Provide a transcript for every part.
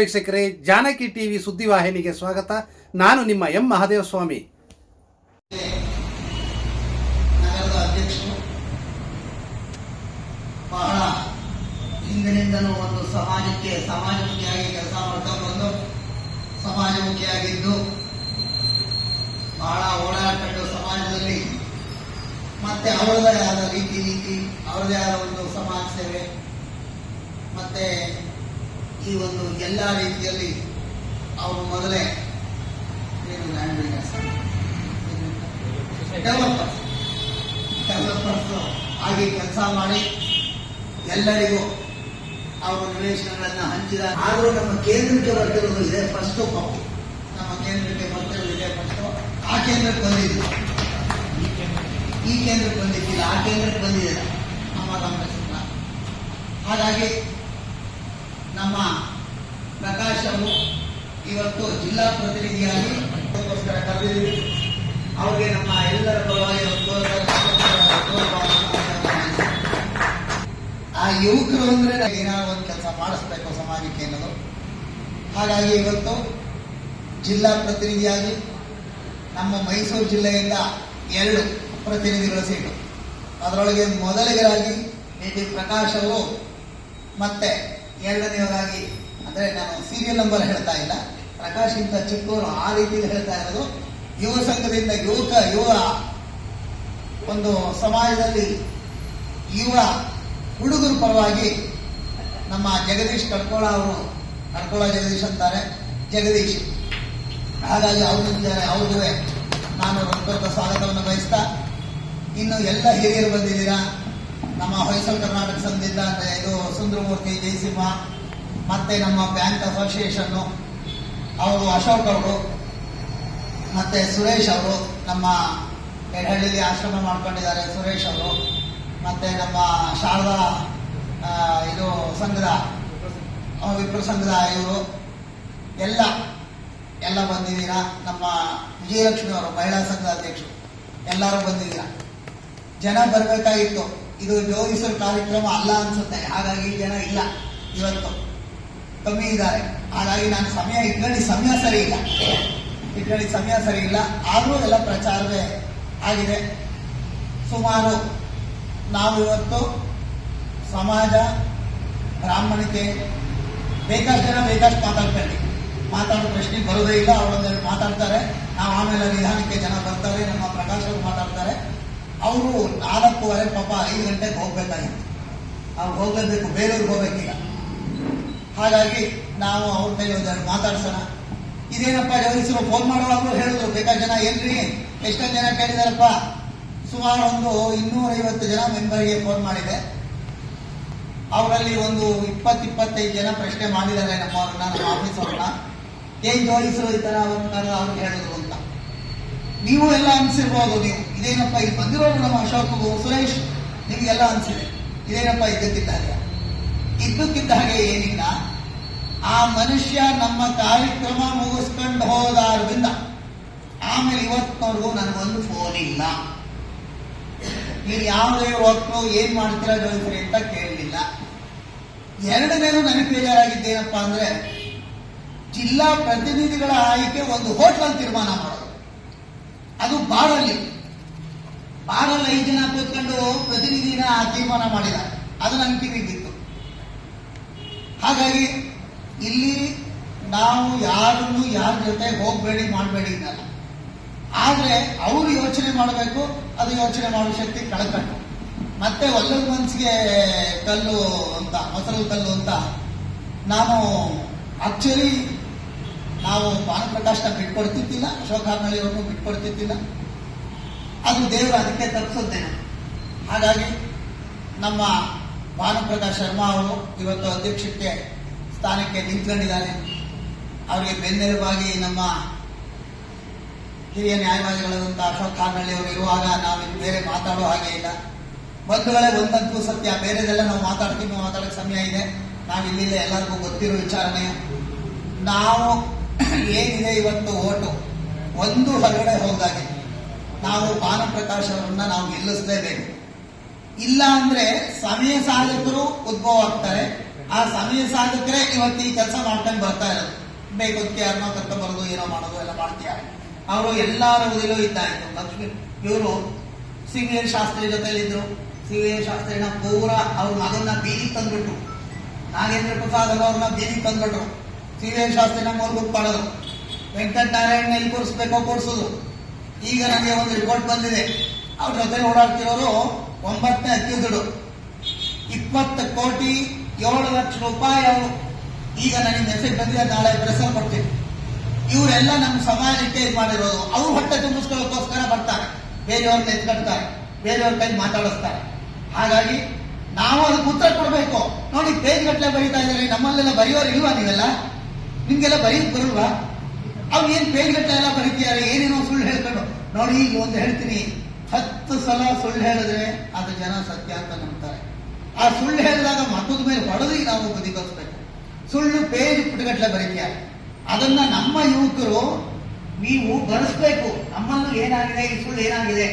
ವೀಕ್ಷಕರೇ, ಜಾನಕಿ ಟಿವಿ ಸುದ್ದಿವಾಹಿನಿಗೆ ಸ್ವಾಗತ. ನಾನು ನಿಮ್ಮ ಎಂ ಮಹಾದೇವ ಸ್ವಾಮಿ ಬಹಳ ಹಿಂದಿನಿಂದನೂ ಒಂದು ಸಮಾಜಕ್ಕೆ, ಸಮಾಜಮುಖಿಯಾಗಿ ಕೆಲಸ ಮಾಡ್ತಾ ಬಂದು, ಸಮಾಜಮುಖಿಯಾಗಿದ್ದು ಬಹಳ ಓಡಾಡ್ಕೊಂಡು ಸಮಾಜದಲ್ಲಿ ಮತ್ತೆ ಅವರದೇ ಆದ ರೀತಿ ನೀತಿ ಅವರದೇ ಆದ ಒಂದು ಸಮಾಜ ಸೇವೆ, ಮತ್ತೆ ಈ ಒಂದು ಎಲ್ಲ ರೀತಿಯಲ್ಲಿ ಅವರು ಮೊದಲೇ ಏನು ಲ್ಯಾಂಡ್ ಡೆವಲಪರ್ಸ್ ಡೆವಲಪರ್ಸ್ ಆಗಿ ಕೆಲಸ ಮಾಡಿ ಎಲ್ಲರಿಗೂ ಅವರ ನಿವೇಶನಗಳನ್ನು ಹಂಚಿದ ಆದರೂ ನಮ್ಮ ಕೇಂದ್ರಕ್ಕೆ ಬರ್ತಿರೋದು ಇದೆ ಫಸ್ಟ್ ನಮ್ಮ ಕೇಂದ್ರಕ್ಕೆ ಬರ್ತಿರೋದು ಇದೆ ಫಸ್ಟ್ ಆ ಕೇಂದ್ರಕ್ಕೆ ಬಂದಿದ್ದು ಈ ಕೇಂದ್ರಕ್ಕೆ ಬಂದಿದ್ದಿಲ್ಲ ಆ ಕೇಂದ್ರಕ್ಕೆ ಬಂದಿದೆ ನಮ್ಮ ರಾಮಕೃಷ್ಣ. ಹಾಗಾಗಿ ನಮ್ಮ ಪ್ರಕಾಶವು ಇವತ್ತು ಜಿಲ್ಲಾ ಪ್ರತಿನಿಧಿಯಾಗಿ ಕರೆದಿದ್ದೀವಿ. ಅವರಿಗೆ ನಮ್ಮ ಎಲ್ಲರ ಪರವಾಗಿ ಆ ಯುವಕರು ಅಂದ್ರೆ ಏನಾದ್ರು ಒಂದು ಕೆಲಸ ಮಾಡಿಸ್ಬೇಕು ಸಮಾಜಕ್ಕೆ ಅನ್ನೋದು. ಹಾಗಾಗಿ ಇವತ್ತು ಜಿಲ್ಲಾ ಪ್ರತಿನಿಧಿಯಾಗಿ ನಮ್ಮ ಮೈಸೂರು ಜಿಲ್ಲೆಯಿಂದ ಎರಡು ಪ್ರತಿನಿಧಿಗಳ ಸೀಟು ಅದರೊಳಗೆ ಮೊದಲಿಗರಾಗಿ ಟಿ ಪ್ರಕಾಶ್ ಅವರು ಮತ್ತೆ ಎರಡನೆಯವರಾಗಿ ಅಂದರೆ ನಾನು ಸೀರಿಯಲ್ ನಂಬರ್ ಹೇಳ್ತಾ ಇಲ್ಲ. ಪ್ರಕಾಶ್ ಇಂತ ಚಿಕ್ಕವರು ಆ ರೀತಿಯಲ್ಲಿ ಹೇಳ್ತಾ ಇರೋದು. ಯುವ ಸಂಘದಿಂದ ಯುವಕ, ಯುವ ಒಂದು ಸಮಾಜದಲ್ಲಿ ಯುವ ಹುಡುಗರ ಪರವಾಗಿ ನಮ್ಮ ಜಗದೀಶ್ ಕಡ್ಕೋಳ ಅವರು ಕಡ್ಕೋಳ ಜಗದೀಶ್ ಅಂತಾರೆ, ಜಗದೀಶ್. ಹಾಗಾಗಿ ಅವರು ಇದ್ದಾರೆ ಅವ್ರಿಗೂ ನಾನು ಸ್ವಾಗತವನ್ನು ಬಯಸ್ತಾ, ಇನ್ನು ಎಲ್ಲ ಹಿರಿಯರು ಬಂದಿದ್ದೀರಾ? ನಮ್ಮ ಹೊಯ್ಸಲ್ ಕರ್ನಾಟಕ ಸಂಘದಿಂದ ಅಂದ್ರೆ ಇದು ಸುಂದರಮೂರ್ತಿ ಜಯಸಿಂಹ, ಮತ್ತೆ ನಮ್ಮ ಬ್ಯಾಂಕ್ ಅಸೋಸಿಯೇಷನ್ನು ಅವರು ಅಶೋಕ್ ಅವರು, ಮತ್ತೆ ಸುರೇಶ್ ಅವರು, ನಮ್ಮ ಎಡಹಳ್ಳಿಲಿ ಆಶ್ರಮ ಮಾಡ್ಕೊಂಡಿದ್ದಾರೆ ಸುರೇಶ್ ಅವರು, ಮತ್ತೆ ನಮ್ಮ ಶಾರದಾ ಇದು ಸಂಘದ ವಿಪ್ರ ಸಂಘದ ಇವರು, ಎಲ್ಲ ಎಲ್ಲ ಬಂದಿದ್ದೀರಾ? ನಮ್ಮ ವಿಜಯಲಕ್ಷ್ಮಿ ಅವರು, ಮಹಿಳಾ ಸಂಘದ ಅಧ್ಯಕ್ಷರು, ಎಲ್ಲರೂ ಬಂದಿದ್ದೀರಾ? ಜನ ಬರಬೇಕಾಗಿತ್ತು. ಇದು ಜೋಗಿಸುವ ಕಾರ್ಯಕ್ರಮ ಅಲ್ಲ ಅನ್ಸುತ್ತೆ. ಹಾಗಾಗಿ ಜನ ಇಲ್ಲ ಇವತ್ತು. ಕಮ್ಮಿ ಇದ್ದಾರೆ. ಹಾಗಾಗಿ ನಾನು ಸಮಯ ಇಟ್ಕೊಂಡು ಸಮಯ ಸರಿ ಇಲ್ಲ. ಇಟ್ಕೊಂಡು ಸಮಯ ಸರಿ ಇಲ್ಲ. ಆದರೂ ಎಲ್ಲ ಪ್ರಚಾರವೇ ಆಗಿದೆ. ಸುಮಾರು ನಾವು ಇವತ್ತು ಸಮಾಜ, ಬ್ರಾಹ್ಮಣಿಕೆ ಬೇಕಾಷ್ಟು ಜನ ಬೇಕಷ್ಟು ಮಾತಾಡ್ಕೊಂಡು ಮಾತಾಡೋ ಪ್ರಶ್ನೆ ಬರೋದೇ ಇಲ್ಲ ಅವರೊಂದೆರಡು ಮಾತಾಡ್ತಾರೆ. ನಾವು ಆಮೇಲೆ ನಿಧಾನಕ್ಕೆ ಜನ ಬರ್ತಾರೆ, ನಮ್ಮ ಪ್ರಕಾಶ್ ಅವರು ಮಾತಾಡ್ತಾರೆ. ಅವರು ನಾಲ್ಕೂವರೆ, ಪಾಪ ಐದು ಗಂಟೆಗೆ ಹೋಗ್ಬೇಕಾಗಿತ್ತು. ಅವ್ರು ಹೋಗಲೇಬೇಕು ಬೇರೆಯವ್ರಿಗೆ ಹೋಗ್ಬೇಕಿಲ್ಲ. ಹಾಗಾಗಿ ನಾವು ಅವ್ರ ಕೈಲಿ ಒಂದು ಮಾತಾಡ್ಸೋಣ. ಇದೇನಪ್ಪ ಜಗದೀಶ್ರು ಫೋನ್ ಮಾಡುವಾಗಲೂ ಹೇಳಿದ್ರು. ಬೇಕಾದ ಜನ, ಏನ್ರಿ? ಎಷ್ಟೊಂದು ಜನ ಕೇಳಿದಾರಪ್ಪ. ಸುಮಾರು ಒಂದು ಇನ್ನೂರೈವತ್ತು ಜನ ಮೆಂಬರ್ಗೆ ಫೋನ್ ಮಾಡಿದೆ. ಅವರಲ್ಲಿ ಒಂದು ಇಪ್ಪತ್ತು ಇಪ್ಪತ್ತೈದು ಜನ ಪ್ರಶ್ನೆ ಮಾಡಿದ್ದಾರೆ ನಮ್ಮವ್ರನ್ನ ನಮ್ಮ ಆಫೀಸ್ ಅವ್ರನ್ನ. ಏನ್ ಜೋಡಿಸೋ ಈ ತರ ಅವ್ರ ಅವ್ರಿಗೆ ಹೇಳಿದ್ರು ಅಂತ. ನೀವು ಎಲ್ಲ ಅನ್ಸಿರ್ಬೋದು ನೀವು. ಇದೇನಪ್ಪ ಇಲ್ಲಿ ಬಂದಿರೋರು ನಮ್ಮ ಅಶೋಕ್ ಸುರೇಶ್ ನಿಮಗೆಲ್ಲ ಅನ್ಸಿದೆ. ಇದೇನಪ್ಪ ಇದ್ದಕ್ಕಿದ್ದ ಹಾಗೆ? ಇದ್ದಕ್ಕಿದ್ದ ಹಾಗೆ ಏನಿಲ್ಲ. ಆ ಮನುಷ್ಯ ನಮ್ಮ ಕಾರ್ಯಕ್ರಮ ಮುಗಿಸ್ಕೊಂಡು ಹೋದಾರದಿಂದ ಆಮೇಲೆ ಇವತ್ತಿನವರೆಗೂ ನನಗೊಂದು ಫೋನ್ ಇಲ್ಲ. ನೀವು ಯಾವುದೇ ಹೊತ್ತು ಏನ್ ಮಾಡ್ತೀರಾ ಜೋಯಿಸ್ರಿ ಅಂತ ಕೇಳಲಿಲ್ಲ. ಎರಡನೇನು ನನಗೆ ಬೇಜಾರಾಗಿದ್ದೇನಪ್ಪ ಅಂದ್ರೆ, ಜಿಲ್ಲಾ ಪ್ರತಿನಿಧಿಗಳ ಆಯ್ಕೆ ಒಂದು ಹೋಟ್ಲಲ್ಲಿ ತೀರ್ಮಾನ ಮಾಡೋದು. ಅದು ಬಾರಲ್ಲಿ ಬಾರಲ್ಲಿ ಐದು ಜನ ಕೂತ್ಕೊಂಡು ಪ್ರತಿನಿಧಿನ ತೀರ್ಮಾನ ಮಾಡಿದ. ಅದು ನನ್ನ ಕಿವಿಗಿತ್ತು ಹಾಗಾಗಿ ಇಲ್ಲಿ ನಾವು ಯಾರನ್ನು ಯಾರ ಜೊತೆ ಹೋಗಬೇಡಿ ಮಾಡಬೇಡಿ ಅಂತ ಆದ್ರೆ ಅವರು ಯೋಚನೆ ಮಾಡಬೇಕು, ಅದು ಯೋಚನೆ ಮಾಡೋ ಶಕ್ತಿ ಕಳ್ಕೊಂಡು ಮತ್ತೆ ಒಲ್ಲದ ಮನಸ್ಸಿಗೆ ಕಲ್ಲು ಅಂತ, ಮೊಸರು ಕಲ್ಲು ಅಂತ ನಾನು ಆಕ್ಚುಲಿ ನಾವು ಭಾನುಪ್ರಕಾಶ್ನ ಬಿಟ್ಕೊಡ್ತಿದ್ದಿಲ್ಲ, ಅಶೋಕ್ ಹಾರ್ನಳ್ಳಿ ಅವ್ರನ್ನು ಬಿಟ್ಕೊಡ್ತಿದ್ದಿಲ್ಲ. ಅದು ದೇವರು ಅದಕ್ಕೆ ತಪ್ಪಿಸುತ್ತೇನೆ ಹಾಗಾಗಿ ನಮ್ಮ ಭಾನುಪ್ರಕಾಶ್ ಶರ್ಮಾ ಅವರು ಇವತ್ತು ಅಧ್ಯಕ್ಷಕ್ಕೆ ಸ್ಥಾನಕ್ಕೆ ನಿಂತ್ಕೊಂಡಿದ್ದಾರೆ. ಅವರಿಗೆ ಬೆನ್ನೆಲುಬಾಗಿ ನಮ್ಮ ಹಿರಿಯ ನ್ಯಾಯವಾದಿಗಳಾದಂಥ ಅಶೋಕ್ ಖಾನಹಳ್ಳಿ ಅವರು ಇರುವಾಗ ನಾವು ಬೇರೆ ಮಾತಾಡೋ ಹಾಗೆ ಇಲ್ಲ. ಬಂಧುಗಳೇ ಒಂದಂತೂ ಸತ್ಯ, ಬೇರೆದೆಲ್ಲ ನಾವು ಮಾತಾಡ್ತೀವಿ ಮಾತಾಡೋಕೆ ಸಮಯ ಇದೆ. ನಾವು ಇಲ್ಲಿಲ್ಲ ಎಲ್ಲರಿಗೂ ಗೊತ್ತಿರೋ ವಿಚಾರಣೆ. ನಾವು ಏನಿದೆ ಇವತ್ತು ಓಟು? ಒಂದು ಹೊರಗಡೆ ಹೋದಾಗೆ. ನಾವು ಭಾನುಪ್ರಕಾಶ್ ಅವರನ್ನ ನಾವು ಗೆಲ್ಲಿಸಲೇಬೇಕು. ಇಲ್ಲ ಅಂದ್ರೆ ಸಮಯ ಸಾಧಕರು ಉದ್ಭವ ಆಗ್ತಾರೆ. ಆ ಸಮಯ ಸಾಧಕರೇ ಇವತ್ತು ಈ ಕೆಲಸ ಮಾಡ್ಕೊಂಡು ಬರ್ತಾ ಇರೋದು. ಬೇಕು ಯಾರನ್ನೋ ಕರ್ಕೊಂಡು ಬರೋದು, ಏನೋ ಮಾಡೋದು, ಎಲ್ಲ ಮಾಡ್ತೀಯ ಅವರು ಎಲ್ಲಾರ ಉದಿಲೂ ಇದ್ದಾಯ್ತು ಲಕ್ಷ್ಮಿ, ಇವರು ಸಿಂಗೇರ್ ಶಾಸ್ತ್ರಿ ಜೊತೆಲಿದ್ರು. ಸಿ ವಿ ಎನ್ ಶಾಸ್ತ್ರಿನ ಪೂರ ಅವ್ರ ಮಗನ್ನ ಬೀದಿ ತಂದ್ಬಿಟ್ರು. ನಾಗೇಂದ್ರ ಪ್ರಸಾದ್ ಅವ್ರನ್ನ ಬೀದಿ ತಂದ್ಬಿಟ್ರು. ಸಿಂಗೇರ್ ಶಾಸ್ತ್ರಿನ ಮಾಡೋದು ವೆಂಕಟ ವೆಂಕಟನಾರಾಯಣ ಎಲ್ಲಿ ಕೂರಿಸ್ಬೇಕೋ ಕೂರಿಸೋದು ಈಗ ನನಗೆ ಒಂದು ರಿಪೋರ್ಟ್ ಬಂದಿದೆ. ಅವ್ರ ಜೊತೆ ಓಡಾಡ್ತಿರೋರು ಒಂಬತ್ತನೇ ಅಕ್ಯೂಸ್ಡು ಇಪ್ಪತ್ತು ಕೋಟಿ ಏಳು ಲಕ್ಷ ರೂಪಾಯಿ ಅವರು. ಈಗ ನನಗೆ ಮೆಸೇಜ್ ಬಂದಿದೆ, ನಾಳೆ ಪ್ರೆಸರ್ ಕೊಡ್ತೀನಿ. ಇವರೆಲ್ಲ ನಮ್ಮ ಸಮಾಜಕ್ಕೆ ಇದು ಮಾಡಿರೋದು. ಅವ್ರು ಹೊಟ್ಟೆ ತುಂಬಿಸ್ಕೊಳ್ಳೋಕ್ಕೋಸ್ಕರ ಬರ್ತಾರೆ. ಬೇರೆಯವ್ರನ್ನ ಕಟ್ತಾರೆ ಬೇರೆಯವ್ರ ಕೈ ಮಾತಾಡಿಸ್ತಾರೆ. ಹಾಗಾಗಿ ನಾವು ಅದಕ್ಕೆ ಉತ್ತರ ಕೊಡಬೇಕು. ನೋಡಿ ಪೇಜ್ ಗಟ್ಟಲೆ ಬರೀತಾ ಇದ್ದಾರೆ. ನಮ್ಮಲ್ಲೆಲ್ಲ ಬರೆಯೋರು ಇಲ್ವಾ ನೀವೆಲ್ಲ? ನಿಮ್ಗೆಲ್ಲ ಬರೀಕ್ ಬರಲ್ವಾ? ಅವ್ರು ಏನು ಪೇಜ್ ಗಟ್ಟಲೆ ಎಲ್ಲ ಬರೀತಿದ್ದಾರೆ? ಏನೇನೋ ಸುಳ್ಳು ಹೇಳ್ಕೊಂಡು. ನೋಡಿ, ಈಗ ಒಂದು ಹೇಳ್ತೀನಿ. ಹತ್ತು ಸಲ ಸುಳ್ಳು ಹೇಳಿದ್ರೆ ಅದು ಜನ ಸತ್ಯ ಅಂತ ನಂಬ್ತಾರೆ. ಆ ಸುಳ್ಳು ಹೇಳಿದಾಗ ಮತದ ಮೇಲೆ ಹೊಡೆದು ನಾವು ಬದಿಗೋಸ್ಬೇಕು ಸುಳ್ಳು ಪೇಜ್ ಪುಟಗಟ್ಟಲೆ ಬರೀತೀಯ? ಅದನ್ನ ನಮ್ಮ ಯುವಕರು ನೀವು ಬರೆಸ್ಬೇಕು ನಮ್ಮಲ್ಲೂ ಏನಾಗಿದೆ? ಈ ಸುಳ್ಳು ಏನಾಗಿದೆ?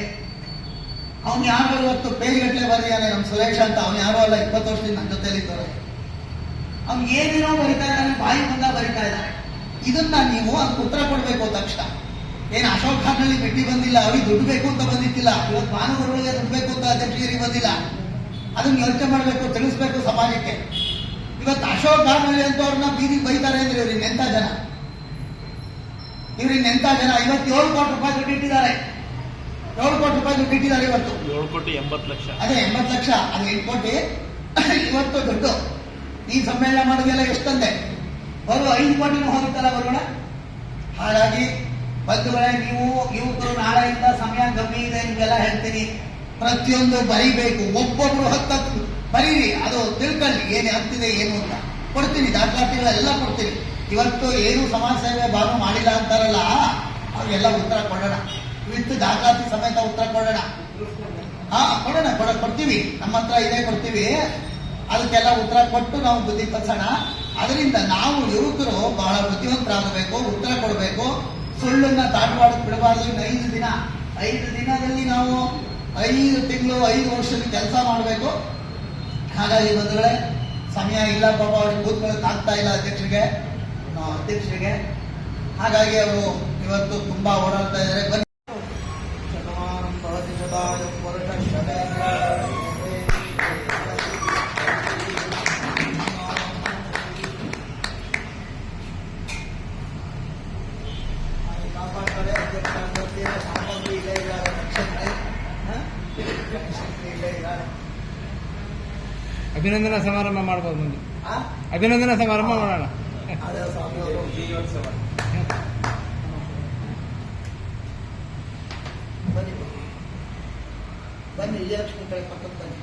ಅವ್ನು ಯಾರು ಇವತ್ತು ಪೇಜ್ ಗಟ್ಟಲೆ ನಮ್ಮ ಸುರೇಶ್ ಅಂತ. ಅವ್ನು ಯಾರೋ ಅಲ್ಲ, ಇಪ್ಪತ್ತು ವರ್ಷದಿಂದ ನನ್ನ ಜೊತೆಲಿದ್ದವರು ಅವ್ನು ಏನೇನೋ ಬರಿತಾ ಇದ್ದಾನೆ, ಬಾಯಿ ಬಂದ ಬರಿತಾ ಇದ್ದಾನೆ. ಇದನ್ನ ನೀವು ಅದಕ್ಕೆ ಉತ್ತರ ಕೊಡಬೇಕು ತಕ್ಷಣ. ಏನು ಅಶೋಕ್ ಖಾನ್ನಲ್ಲಿ ಭೇಟಿ ಬಂದಿಲ್ಲ ಅವ್ರಿಗೆ ದುಡ್ಡು ಬೇಕು ಅಂತ ಬಂದಿತ್ತಿಲ್ಲ ಇವತ್ತು ಭಾನುವಾರಗಳಿಗೆ ದುಡ್ಡು ಬೇಕು ಅಂತ ಅಧ್ಯಕ್ಷರಿಗೆ ಬಂದಿಲ್ಲ. ಅದನ್ನ ಯೋಚನೆ ಮಾಡಬೇಕು ತಿಳಿಸ್ಬೇಕು ಸಮಾಜಕ್ಕೆ. ಇವತ್ತು ಅಶೋಕ್ ಘಾಟ್ನಲ್ಲಿ ಅಂತವ್ರನ್ನ ಬೀದಿಗೆ ಬೈತಾರೆ ಅಂದ್ರೆ ಇವ್ರಿಗೆ ಎಂತ ಜನ? ಇವ್ರಿಗೆ ಎಂತ ಜನ? ಐವತ್ತೇಳು ಕೋಟಿ ರೂಪಾಯಿ ದುಡ್ಡು ಇಟ್ಟಿದ್ದಾರೆ. ಏಳು ಕೋಟಿ ರೂಪಾಯಿ ದುಡ್ಡು ಇಟ್ಟಿದ್ದಾರೆ ಇವತ್ತು. ಏಳು ಕೋಟಿ ಎಂಬತ್ತು ಲಕ್ಷ. ಅದೇ ಎಂಬತ್ತು ಲಕ್ಷ. ಅದು ಎಂಟು ಕೋಟಿ. ಇವತ್ತು ದುಡ್ಡು. ಈ ಸಮ್ಮೇಳನ ಮಾಡೋದೆಲ್ಲ ಎಷ್ಟಂದೆ? ಬರುವ ಐದು ಕೋಟಿನೂ ಹೋಗುತ್ತಲ್ಲ ಬರೋಣ ಹಾಗಾಗಿ ಬಂಧುಗಳೇ, ನೀವು ಯುವಕರು ನಾಳೆಯಿಂದ ಸಮಯ ಕಮ್ಮಿ ಇದೆ, ನಿಮಗೆಲ್ಲ ಹೇಳ್ತೀನಿ. ಪ್ರತಿಯೊಂದು ಬರಿಬೇಕು. ಒಬ್ಬೊಬ್ರು ಹತ್ತತ್ತು, ಬರೀರಿ. ಅದು ತಿಳ್ಕೊಳ್ಳಿ, ಏನು ಹತ್ತಿದೆ, ಏನು ಅಂತ. ಕೊಡ್ತೀನಿ, ದಾಖಲಾತಿಗಳೆಲ್ಲ ಕೊಡ್ತೀನಿ. ಇವತ್ತು ಏನು ಸಮಾಜ ಸೇವೆ ಭಾನು ಮಾಡಿಲ್ಲ ಅಂತಾರಲ್ಲ, ಅವ್ರಿಗೆಲ್ಲ ಉತ್ತರ ಕೊಡೋಣ. ಇವತ್ತು ದಾಖಲಾತಿ ಸಮೇತ ಉತ್ತರ ಕೊಡೋಣ. ಹಾ, ಕೊಡೋಣ, ಕೊಡ, ಕೊಡ್ತೀವಿ. ನಮ್ಮ ಹತ್ರ ಇದೆ, ಕೊಡ್ತೀವಿ. ಅದಕ್ಕೆಲ್ಲ ಉತ್ತರ ಕೊಟ್ಟು ನಾವು ಬುದ್ಧಿ ಕಲ್ಸೋಣ. ಅದರಿಂದ ನಾವು ಯುವಕರು ಬಹಳ ಬುದ್ಧಿವಂತರಾಗಬೇಕು, ಉತ್ತರ ಕೊಡಬೇಕು. ಸುಳ್ಳನ್ನ ದಾಟವಾಡಕ್ಕೆ ಬಿಡಬಾರ್ದು. ಇನ್ನು ಐದು ದಿನ, ಐದು ದಿನದಲ್ಲಿ ನಾವು ಐದು ತಿಂಗಳು, ಐದು ವರ್ಷದ ಕೆಲಸ ಮಾಡಬೇಕು. ಹಾಗಾಗಿ ಬಂಧುಗಳೇ, ಸಮಯ ಇಲ್ಲ ಪಾಪ, ಅವ್ರಿಗೆ ಕೂತ್ಕೊಳ್ಳೋಕೆ ಆಗ್ತಾ ಇಲ್ಲ ಅಧ್ಯಕ್ಷರಿಗೆ ಅಧ್ಯಕ್ಷರಿಗೆ. ಹಾಗಾಗಿ ಅವರು ಇವತ್ತು ತುಂಬಾ ಓಡಾಡ್ತಾ ಇದ್ದಾರೆ. ಅಭಿನಂದನಾ ಸಮಾರಂಭ ಮಾಡ್ಬೋದು ಮುಂದೆ. ಅಭಿನಂದನಾ ಸಮಾರಂಭ ಮಾಡೋಣ. ಬನ್ನಿ ವಿಜಯಲಕ್ಷ್ಮಿ ಕಡೆ ಪಕ್ಕಕ್ಕೆ ಬನ್ನಿ.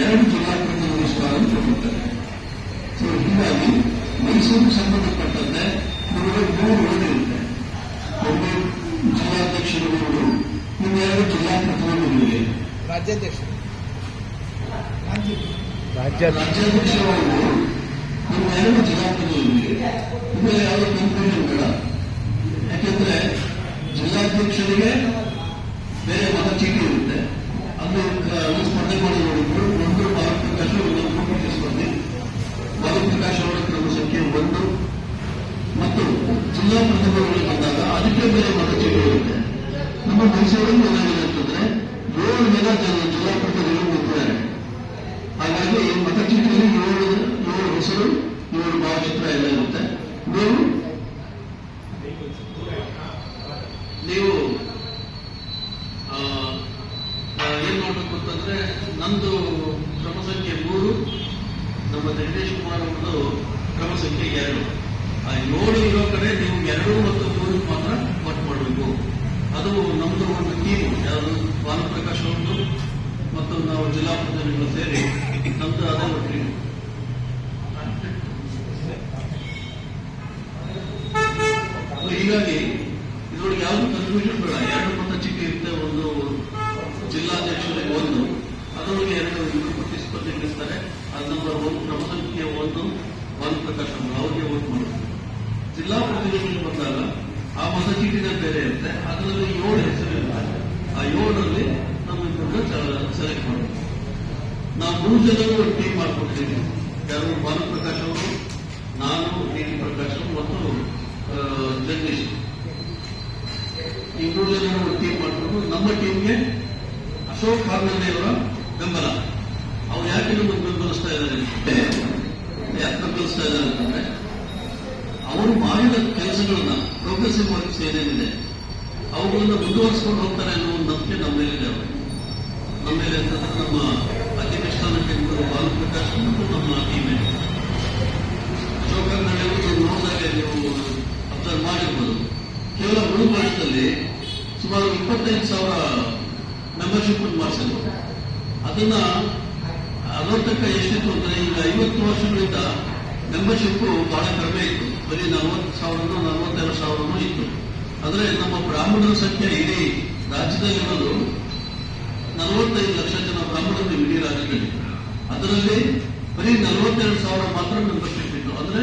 ಎರಡು ಪ್ರತಿನಿಧಿ ಸ್ಥಾನ ಕೊಟ್ಟಿರ್ತಾರೆ ಸೊ ಹೀಗಾಗಿ ಮೈಸೂರಿಗೆ ಸಂಬಂಧಪಟ್ಟಂತೆ ನಿಮಗೆ ಮೂರು ಉಳಿದಿರುತ್ತೆ ಒಂದು ಜಿಲ್ಲಾಧ್ಯಕ್ಷರುಗಳು ಇನ್ನೆರಡು ಜಿಲ್ಲಾ ಪ್ರತಿನಿಧಿಗಳಿವೆ ರಾಜ್ಯಾಧ್ಯಕ್ಷರು. ರಾಜ್ಯ ರಾಜ್ಯಾಧ್ಯಕ್ಷರುಗಳು ಇನ್ನೆರಡು ನೀವು ಏನ್ ಮಾಡಬೇಕು ಅಂತಂದ್ರೆ, ನಂದು ಕ್ರಮ ಸಂಖ್ಯೆ ಮೂರು, ನಮ್ಮ ಜಗದೀಶ್ ಕುಮಾರ್ ಅವ್ರದ್ದು ಕ್ರಮ ಸಂಖ್ಯೆ ಎರಡು. ಆ ಏಳು ಇರೋ ಕಡೆ ನೀವು ಎರಡು ಮತ್ತು ಮೂರು ಮಾತ್ರ ವೋಟ್ ಮಾಡಬೇಕು. ಅದು ನಮ್ದು ಒಂದು ಟೀಮ್ ಯಾವುದು? ಭಾನುಪ್ರಕಾಶ್ ಅವರದು ಮತ್ತು ನಾವು ಜಿಲ್ಲಾ ಪ್ರತಿನಿಧಿಗಳು ಸೇರಿ, ನಮ್ದು ಅದೇ ಒಂದು ಟೀಮ್ ಹೀಗಾಗಿ ಇದ್ರೊಳಗೆ ಯಾವುದು ಕನ್ಫ್ಯೂಷನ್ ಬೇಡ ಎರಡು ಮತ ಚೀಟಿ ಇರುತ್ತೆ ಒಂದು ಜಿಲ್ಲಾಧ್ಯಕ್ಷರಿಗೆ ಒಂದು ಅದರೊಳಗೆ ಎರಡು ಇಬ್ಬರು ಪ್ರತಿಸ್ಪರ್ಧಿಗಳಿರ್ತಾರೆ ಅದು ನಂಬರ್ ಒಂದು ಕ್ರಮ ಸಂಖ್ಯೆ ಒಂದು ಒಂದು ಪ್ರಕಾಶ್ ಅವರು ಅವ್ರಿಗೆ ವೋಟ್ ಮಾಡೋದು ಜಿಲ್ಲಾ ಪ್ರತಿನಿಧಿಗಳು ಬಂದಾಗ ಆ ಮತ ಚೀಟಿನ ಬೇರೆ ಇರುತ್ತೆ ಅದರಲ್ಲಿ ಏಳು ಹೆಸರು ಇರುತ್ತೆ ಆ ಏಳರಲ್ಲಿ ನಮ್ಮ ಇಬ್ಬರನ್ನ ಸೆಲೆಕ್ಟ್ ಮಾಡೋದು ನಾವು ಮೂರು ಜನರು ಟೀಮ್ ಕೆಲವರು ಯಾರು ಭಾನುಪ್ರಕಾಶ್ ಅವರು ನಾನು ಡಿ ಡಿ ಪ್ರಕಾಶ್ ಮತ್ತು ಜಗದೀಶ್. ಈ ಮೂರು ಜನ ಒಂದು ಟೀಮ್ ಮಾಡಿಕೊಂಡು ನಮ್ಮ ಟೀಮ್ಗೆ ಅಶೋಕ್ ಅವರ ಬೆಂಬಲ. ಅವ್ರು ಯಾಕೆ ನಮ್ಮನ್ನು ಬೆಂಬಲಿಸ್ತಾ ಇದ್ದಾರೆ ಯಾಕೆ ಬೆಂಬಲಿಸ್ತಾ ಇದ್ದಾರೆ ಅಂತಂದ್ರೆ ಅವರು ಮಾಡಿದ ಕೆಲಸಗಳನ್ನ ಪ್ರೋಗ್ರೆಸಿವ್ ವರ್ಕ್ಸ್ ಏನೇನಿದೆ ಅವುಗಳನ್ನ ಮುಂದುವರಿಸಿಕೊಂಡು ಹೋಗ್ತಾರೆ ಅನ್ನೋ ಒಂದು ನಂಬಿಕೆ ನಮ್ಮ ಇದೆ ಅವರು. ನಮ್ಮ ಮೇಲೆ ಅಂತಂದ್ರೆ ನಮ್ಮ ಅಧ್ಯಕ್ಷ ಸ್ಥಾನಕ್ಕೆ ಬಾಲಪ್ರಕಾಶ್ ನಮ್ಮ ಟೀಮೇ ಅಶೋಕ ನೀವು ನೋಡಿದಾಗ ಮಾಡಿರ್ಬೋದು ಕೇವಲ ಮೂರು ಭಾರತದಲ್ಲಿ ಸುಮಾರು ಇಪ್ಪತ್ತೈದು ಸಾವಿರ ಮೆಂಬರ್ಶಿಪ್ ಮಾಡಿಸಿದ್ರು ಅದನ್ನ ಅರವತ್ತಕ್ಕ ಎಷ್ಟಿತ್ತು ಅಂದ್ರೆ ಈಗ ಐವತ್ತು ವರ್ಷಗಳಿಂದ ಮೆಂಬರ್ಶಿಪ್ ಬಹಳ ಕಡಿಮೆ ಇತ್ತು ಬರೀ ನಲವತ್ತು ನಲವತ್ತೆರಡು ಇತ್ತು ಅಂದ್ರೆ ನಮ್ಮ ಬ್ರಾಹ್ಮಣರ ಸಂಖ್ಯೆ ಇಡೀ ರಾಜ್ಯದಲ್ಲಿರೋದು ನಲವತ್ತೈದು ಲಕ್ಷ ಜನ ಬ್ರಾಹ್ಮಣರು ಇಡೀ ರಾಜ್ಯದಲ್ಲಿ ಅದರಲ್ಲಿ ಬರೀ ನಲವತ್ತೆರಡು ಸಾವಿರ ಮಾತ್ರ ಮೆಂಬರ್ಶಿಪ್ ಇತ್ತು. ಅಂದ್ರೆ.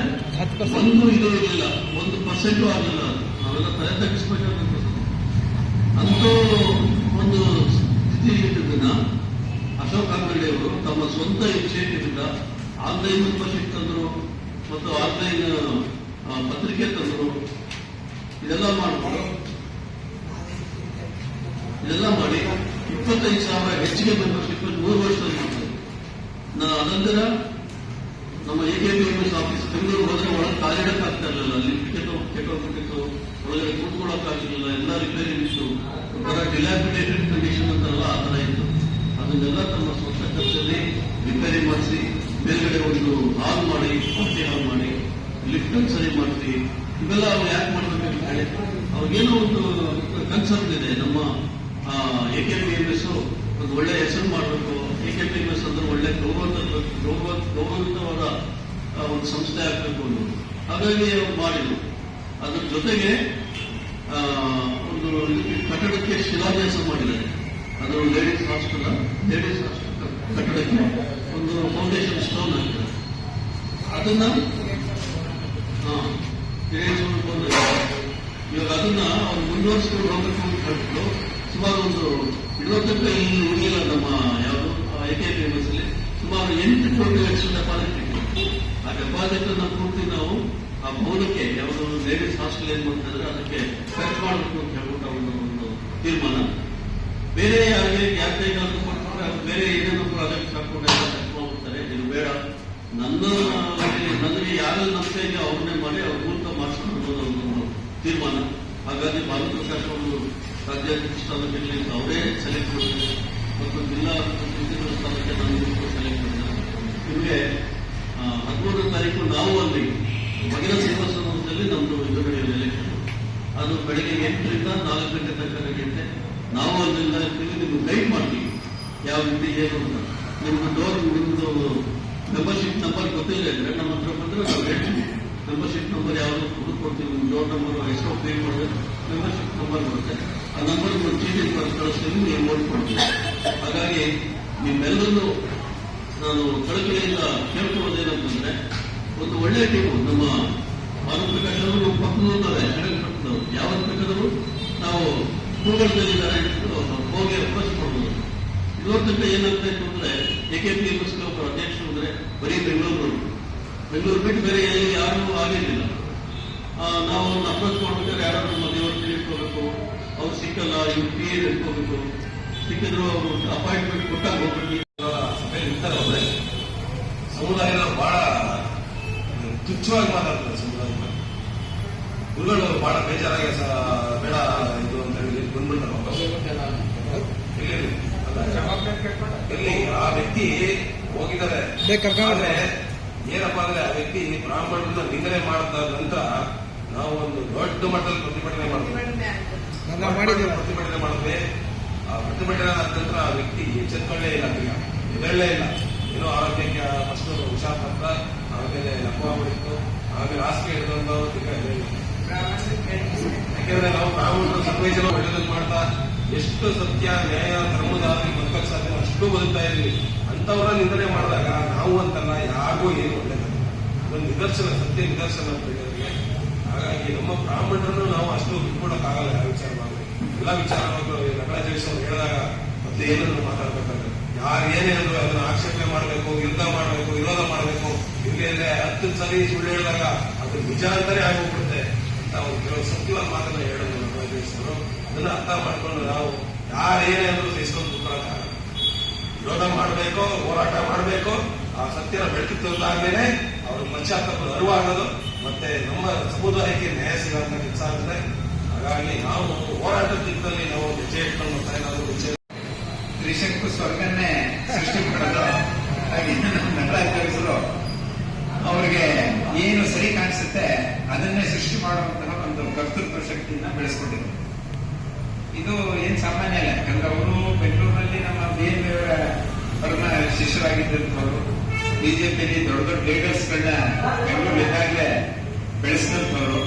ಒಂದು ಇದು ಇರಲಿಲ್ಲ ಒಂದು ಪರ್ಸೆಂಟು ಆಗಲಿಲ್ಲ ನಾವೆಲ್ಲ ತಲೆ ತಗ್ಗಿಸ್ಬೇಕಾಗುತ್ತೆ ಅಂತೂ ಒಂದು ಸ್ಥಿತಿ ಇಟ್ಟಿದ್ದನ್ನ ಅಶೋಕ್ ಅಂಗಡಿ ಅವರು ತಮ್ಮ ಸ್ವಂತ ಇನಿಷಿಯೇಟಿವ್ ಇಂದ ಆನ್ಲೈನ್ ಮೆಂಬರ್ಶಿಪ್ ತಂದ್ರು ಮತ್ತು ಆನ್ಲೈನ್ ಪತ್ರಿಕೆ ತಂದ್ರು. ಇದೆಲ್ಲ ಮಾಡಿದ್ರು ಇದೆಲ್ಲ ಮಾಡಿ. ಇಪ್ಪತ್ತೈದು ಸಾವಿರ ಹೆಚ್ಚಿಗೆ ಮೆಂಬರ್ಶಿಪ್ ಮೂರು ವರ್ಷದಲ್ಲಿ ಅನಂತರ ನಮ್ಮ A K S office Bengaluru ಹೋದ್ರೆ ಒಳಗೆ ಕಾಲಿಡಕ್ ಆಗ್ತಾ ಇರಲಿಲ್ಲ ಅಲ್ಲಿ ಟಿಕೆಟ್ ಕೆಟ್ಟೋಗ್ಬಿಟ್ಟಿತ್ತು ಒಳಗಡೆ ಕೂತ್ಕೊಳ್ಳೋಕ್ ಆಗ್ಲಿಲ್ಲ ಎಲ್ಲ ರಿಪೇರಿ ಇತ್ತು ಒಂಥರ ಡಿಲಾಬಿಟೇಟೆಡ್ ಕಂಡೀಷನ್ ಅಂತಾರಲ್ಲ, ಆ ಥರ ಇತ್ತು. ಅದನ್ನೆಲ್ಲ ತಮ್ಮ ಸ್ವಂತ ಖರ್ಚಲ್ಲಿ ರಿಪೇರಿ ಮಾಡಿಸಿ, ಮೇಲ್ಗಡೆ ಒಂದು ಹಾಲ್ ಮಾಡಿ ಪಾರ್ಟಿ ಹಾಲ್ ಮಾಡಿ ಲಿಫ್ಟ್ ಸರಿ ಮಾಡಿಸಿ, ಇವೆಲ್ಲ ಅವ್ರು ಯಾಕೆ ಮಾಡ್ಬೇಕಂತ ಹೇಳಿ, ಅವ್ರಿಗೇನೋ ಒಂದು ಕನ್ಸರ್ನ್ ಇದೆ, ನಮ್ಮ A K P M S ಒಂದು ಒಳ್ಳೆ ಹೆಸರು ಮಾಡಬೇಕು. A K P M S ಅಂದ್ರೆ ಒಳ್ಳೆ ಗೌರವ ಗೌರವ ಗೌರವಿತವಾದ ಒಂದು ಸಂಸ್ಥೆ ಆಗಬೇಕು ಅನ್ನೋದು ಹಾಗಾಗಿ ಮಾಡಿದ್ರು. ಅದ್ರ ಜೊತೆಗೆ ಒಂದು ಕಟ್ಟಡಕ್ಕೆ ಶಿಲಾನ್ಯಾಸ ಮಾಡಿದ್ದಾರೆ. ಅದು ಲೇಡೀಸ್ ಹಾಸ್ಟೆಲ್ ಲೇಡೀಸ್ ಹಾಸ್ಟೆಲ್ ಕಟ್ಟಡಕ್ಕೆ. ಒಂದು ಫೌಂಡೇಶನ್ ಸ್ಟೋನ್ ಆಗಿದೆ ಅದನ್ನ ಇವಾಗ ಅದನ್ನ ಅವ್ರು ಮುಂದುವರಿಸಿಕೊಂಡು ಹೋಗಬೇಕು ಅಂತ ಸುಮಾರು ಒಂದು ಇರುವತ್ತಕ್ಕ ಇಲ್ಲಿ ಉಳಿಯಲ್ಲ ನಮ್ಮ ಯಾವುದು ಕೆ ಪಿ ಅಲ್ಲಿ ಸುಮಾರು ಎಂಟು ಕೋಟಿ ಲಕ್ಷ ಡೆಪಾಸಿಟ್ ಇತ್ತು ಆ ಡೆಪಾಸಿಟ್ ಅನ್ನ ಪೂರ್ತಿ ನಾವು ಆ ಭವನಕ್ಕೆ ಯಾವುದು ಲೇಡೀಸ್ ಹಾಸ್ಟೆಲ್ ಏನ್ ಮಾಡ್ತಾರೆ ಅದಕ್ಕೆ ಖರ್ಚು ಮಾಡಬೇಕು ಅಂತ ಹೇಳ್ಬಿಟ್ಟು ಒಂದು ಒಂದು ತೀರ್ಮಾನ. ಬೇರೆ ಯಾರಿಗೆ ಯಾರ ಕೈಗಾದ್ರು ಕೊಡ್ತಾರೆ ಅದು ಬೇರೆ ಏನೇನೋ ಪ್ರಾಜೆಕ್ಟ್ ಹಾಕೊಂಡು ಖರ್ಚು ಮಾಡ್ಬಿಡ್ತಾರೆ. ಇದು ಬೇಡ. ನನ್ನ ನನಗೆ ಯಾರು ನಂಬಿಕೆ ಇದೆ ಅವ್ರನ್ನೇ ಮಾಡಿ ಅವ್ರ ಮೂಲಕ ಮಾಡಿಸ್ಕೊಂಡು ಒಂದು ತೀರ್ಮಾನ. ಹಾಗಾಗಿ ಭಾನುಪ್ರಕಾಶ್ ಅವರು ರಾಜ್ಯಾಧ್ಯಕ್ಷ ಅಂತ ಅವರೇ ಸೆಲೆಕ್ಟ್ ಮಾಡಿದ್ದಾರೆ. ಮತ್ತು ಜಿಲ್ಲಾ ಸ್ಥಾನಕ್ಕೆ ನಾನು ಸೆಲೆಕ್ಟ್ ಮಾಡಿದ್ದಾರೆ. ನಿಮಗೆ ಹದಿಮೂರನೇ ತಾರೀಕು ನಾವು ಅಲ್ಲಿ ಮಗಿನ ಸೇವಾ ಸಮಾಜದಲ್ಲಿ ನಮ್ಮದು ಇದು. ಎಲೆಕ್ಷನ್ ಅದು ಬೆಳಗ್ಗೆ ಎಂಟರಿಂದ ನಾಲ್ಕು ಗಂಟೆ ತನಕ ನಡೆಯುತ್ತೆ. ನಾವು ಅಲ್ಲಿಂದ ನಿಮ್ಗೆ ಗೈಡ್ ಮಾಡ್ತೀವಿ. ಯಾವ ರೀತಿ, ಏನು ಅಂತ. ನಿಮ್ದು ಡೋರ್ ನಿಮ್ಮದು ಮೆಂಬರ್ಶಿಪ್ ನಂಬರ್ ಗೊತ್ತಿಲ್ಲ ಅಂದ್ರೆ ನಮ್ಮ ಹತ್ರ ಬಂದ್ರೆ ನಾವು ಹೇಳ್ತೀವಿ. ಮೆಂಬರ್ಶಿಪ್ ನಂಬರ್ ಯಾವುದು? ಕೊಡ್ತೀವಿ ಡೋರ್ ನಂಬರ್ ಎಷ್ಟೋ ಪೇ ಮಾಡಿದ್ರೆ ಮೆಂಬರ್ಶಿಪ್ ನಂಬರ್ ಬರುತ್ತೆ. ನಮ್ಮನ್ನು ಕೊಟ್ಟಿಗೆ ಕಳಿಸಲು ನೀವು ನೋಡಿಕೊಂಡಿದ್ದೀವಿ ಹಾಗಾಗಿ ನಿಮ್ಮೆಲ್ಲರನ್ನು ನಾನು ಕಳಕಳಿಯಿಂದ ಕೇಳ್ಕೊಳ್ಳೋದೇನಂತಂದ್ರೆ ಒಂದು ಒಳ್ಳೆಯ ಟೀಮು ನಮ್ಮ ಭಾನುಪ್ರಕಾಶ್ ಅವರು ಪಕ್ಕದವರಿದ್ದಾರೆ ಕಡಲ್ಪಟ್ಟದವರು ಯಾವ ಬೇಕಾದರೂ ನಾವು ಕೂಗಲ್ದಲ್ಲಿದ್ದಾರೆ ಹೋಗಿ ಅಭ್ಯಾಸ ಮಾಡಬಹುದು ಇದ್ರ ತನಕ ಏನಾಗ್ತಾ ಇತ್ತು ಅಂದ್ರೆ ಎ ಕೆ ಪಿ ಎಸ್ ಅವರ ಅಧ್ಯಕ್ಷರು ಅಂದ್ರೆ ಬರೀ ಬೆಂಗಳೂರು. ಬೆಂಗಳೂರು ಬಿಟ್ಟು ಬೇರೆ ಎಲ್ಲಿ ಯಾರೂ ಆಗಿರಲಿಲ್ಲ. ನಾವು ಅಭ್ಯಾಸ ಮಾಡ್ಬೇಕಾದ್ರೆ ಯಾರಾದ್ರೂ ನಮ್ಮ ದೇವರು ತಿಳಿಸ್ಕೋಬೇಕು ಅವ್ರು ಸಿಕ್ಕಲ್ಲ ಇವ್ರು ಪಿ ಎ ಇಟ್ಕೋಬೇಕು ಸಿಕ್ಕಿದ್ರು ಅವರು ಅಪಾಯಿಂಟ್ಮೆಂಟ್ ಕೊಟ್ಟಾಗ ಹೋಗ್ಬೇಕು ಸಭೆಯಲ್ಲಿ ಇರ್ತಾರೆ ಅವರೇ. ಸಮುದಾಯನ ಬಹಳ ತುಚ್ಛವಾಗಿ ಮಾತಾಡ್ತಾರೆ ಸಮುದಾಯ ಗುರುಗಳು ಬಹಳ ಬೇಜಾರಾಗಿ ಸ ಬೇಡ ಇದು ಅಂತ ಹೇಳಿ ಬಂದ್ಬಿಡ್ತಾರೆ. ಇಲ್ಲಿ ಆ ವ್ಯಕ್ತಿ ಹೋಗಿದ್ದಾರೆ. ಏನಪ್ಪಾ ಅಂದ್ರೆ ಆ ವ್ಯಕ್ತಿ ಬ್ರಾಹ್ಮಣರನ್ನ ನಿಂದನೆ ಮಾಡಿದ ನಂತರ ನಾವು ಒಂದು ದೊಡ್ಡ ಮಟ್ಟದಲ್ಲಿ ಪ್ರತಿಭಟನೆ ಮಾಡ್ತೀವಿ. ಪ್ರತಿಭಟನೆ ಮಾಡಿದ್ರೆ, ಆ ಪ್ರತಿಭಟನೆ ನಂತರ ಆ ವ್ಯಕ್ತಿ ಎಚ್ಚೆತ್ಕೊಳ್ಳೇ ಇಲ್ಲ ಎದಳ್ಳೇ ಇಲ್ಲ. ಏನೋ ಆರೋಗ್ಯಕ್ಕೆ ಫಸ್ಟ್ ಹುಷಾರ್ ಅಂತ ಆಮೇಲೆ ಲಕ್ವ ಮಾಡಿತ್ತು ಆಮೇಲೆ ಹಾಸಿಗೆ ಹಿಡಿದಂತ. ಯಾಕೆಂದ್ರೆ ನಾವು ಬ್ರಾಹ್ಮಣರು ಸರ್ವೇ ಜನ ಒಳ್ಳೆದನ್ನು ಮಾಡ್ತಾ, ಎಷ್ಟು ಸತ್ಯ, ನ್ಯಾಯ ಧರ್ಮದ ಬದುಕಕ್ಕೆ ಸಾಧ್ಯ ಅಷ್ಟು ಬದುಕ್ತಾ ಇದ್ವಿ ಅಂತವರ ನಿಂದನೆ ಮಾಡಿದಾಗ ನಾವು ಅಂತಲ್ಲ, ಯಾರಿಗೂ ಏನು ಒಳ್ಳೇದಲ್ಲ. ಒಂದು ನಿದರ್ಶನ, ಸತ್ಯ ನಿದರ್ಶನ ಅಂತ ಹೇಳಿದ್ರೆ ನಮ್ಮ ಬ್ರಾಹ್ಮಣರನ್ನು ನಾವು ಅಷ್ಟು ಬಿಟ್ಕೊಡಕ್ಕಾಗಲ್ಲ ಯಾವ ವಿಚಾರ ಮಾಡಿ ಎಲ್ಲ ವಿಚಾರಗಳು ನಗರ ಜಯಿಸೋರು ಹೇಳಿದಾಗ ಮತ್ತೆ ಏನನ್ನು ಮಾತಾಡ್ಬೇಕಂದ್ರೆ, ಯಾರು ಏನೇ ಅಂದ್ರು ಅದನ್ನ ಆಕ್ಷೇಪಣೆ ಮಾಡಬೇಕು ಯುದ್ಧ ಮಾಡಬೇಕು, ವಿರೋಧ ಮಾಡಬೇಕು ಇಲ್ಲಿ ಹತ್ತು ಸರಿ ಸುಳ್ಳು ಹೇಳಿದಾಗ ಅದು ನಿಜ ಅಂತಾನೆ ಆಗೋಗ್ಬಿಡುತ್ತೆ ಅಂತ ಒಂದು ಕೆಲವು ಸತ್ಯವಾದ ಮಾತನ್ನ ಹೇಳೋದು ನಟರಾಜ ಅದನ್ನ ಅರ್ಥ ಮಾಡ್ಕೊಂಡು ನಾವು ಯಾರು ಏನೇ ಅಂದ್ರು ಸಹಿಸ್ಕೊಂಡು ಕೂತ್ಕೊಳ್ಳೋಕ್ಕಾಗಲ್ಲ. ವಿರೋಧ ಮಾಡಬೇಕು, ಹೋರಾಟ ಮಾಡಬೇಕು, ಆ ಸತ್ಯನ ಬೆಳಕಿತ್ತು ತಂದಾಗಲೇ ಅವ್ರ ಪಶ್ಚಾತ್ತಾಪದ ಅರಿವಾಗೋದು ಮತ್ತೆ ನಮ್ಮ ಸಮುದಾಯಕ್ಕೆ ನ್ಯಾಯ ಸಿಗೋದನ್ನ ಕೆಲಸ ಆಗುತ್ತೆ ಹಾಗಾಗಿ ನಾವು ಹೋರಾಟದ ದಿಕ್ಕಲ್ಲಿ ನಾವು ಹೆಜ್ಜೆ ಇಟ್ಕೊಂಡು ವಿಜಯ. ತ್ರಿಶಂಕು ಸ್ವರ್ಗನ್ನೇ ಸೃಷ್ಟಿ ಮಾಡೋದು ಹಾಗೆ ನಮ್ಮ ನಟರಾಜರು ಅವರಿಗೆ ಏನು ಸರಿ ಕಾಣಿಸುತ್ತೆ ಅದನ್ನೇ ಸೃಷ್ಟಿ ಮಾಡುವಂತಹ ಒಂದು ಕರ್ತೃತ್ವ ಶಕ್ತಿಯನ್ನ ಬೆಳೆಸ್ಕೊಂಡಿದ್ರು. ಇದು ಏನ್ ಸಾಮಾನ್ಯ ಅಲ್ಲ. ಯಾಕಂದ್ರೆ ಅವರು ಬೆಂಗಳೂರಿನಲ್ಲಿ ನಮ್ಮ ಬೇರೆ ಅವ್ರನ್ನ ಶಿಷ್ಯರಾಗಿದ್ದಂಥವ್ರು ಬಿಜೆಪಿಯಲ್ಲಿ ದೊಡ್ಡ ದೊಡ್ಡ ಲೀಡರ್ಸ್ಗಳನ್ನ ಬೆಂಗಳೂರಿದ್ದಾಗಲೇ ಬೆಳೆಸಿದಂಥವ್ರು.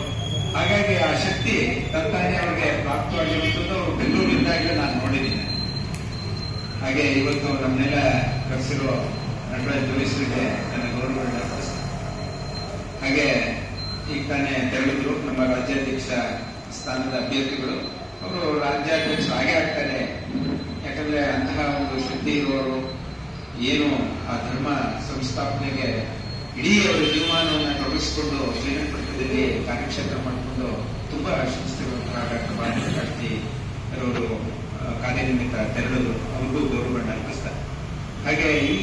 ಹಾಗಾಗಿ ಆ ಶಕ್ತಿ ತಂತಾನೆ ಅವ್ರಿಗೆ ಪ್ರಾಪ್ತವಾಗಿರುವಂಥದ್ದು ಅವರು ಬೆಂಗಳೂರಿದ್ದಾಗಲೇ ನಾನು ನೋಡಿದ್ದೀನಿ. ಹಾಗೆ ಇವತ್ತು ನಮ್ಮನ್ನೆಲ್ಲ ಕರೆಸಿರೋ ನಟರಾಜ್ ಜೋಯಿಸರಿಗೆ ನನ್ನ ಅರ್ಪಿಸ್ತೀನಿ. ಹಾಗೆ ಈಗ ತಾನೇ ತೆರಳಿದ್ರು ನಮ್ಮ ರಾಜ್ಯಾಧ್ಯಕ್ಷ ಸ್ಥಾನದ ಅಭ್ಯರ್ಥಿಗಳು. ಅವರು ರಾಜ್ಯಾಧ್ಯಕ್ಷರು ಹಾಗೆ ಆಗ್ತಾರೆ. ಯಾಕಂದ್ರೆ ಅಂತಹ ಒಂದು ಶಕ್ತಿ ಇರುವವರು ಏನು ಆ ಧರ್ಮ ಸಂಸ್ಥಾಪನೆಗೆ ಇಡೀ ಅವರ ಜೀವಮಾನವನ್ನು ತೊಡಗಿಸಿಕೊಂಡು ಶ್ರೀರಂಗಪಟ್ಟಣದಲ್ಲಿ ಕಾರ್ಯಕ್ಷೇತ್ರ ಮಾಡಿಕೊಂಡು ತುಂಬಾ ಶ್ರಮಿಸ್ತಿರುವಂತಹ ಡಾಕ್ಟರ್ ಬಾಲಕೃಷ್ಣ ಅವರು ಆ, ಕಾರ್ಯನಿಮಿತ್ತ ತೆರಳಲು ಅವ್ರಿಗೂ ಗೌರವಗಳನ್ನ ಅರ್ಪಿಸ್ತಾರೆ. ಹಾಗೆ ಈ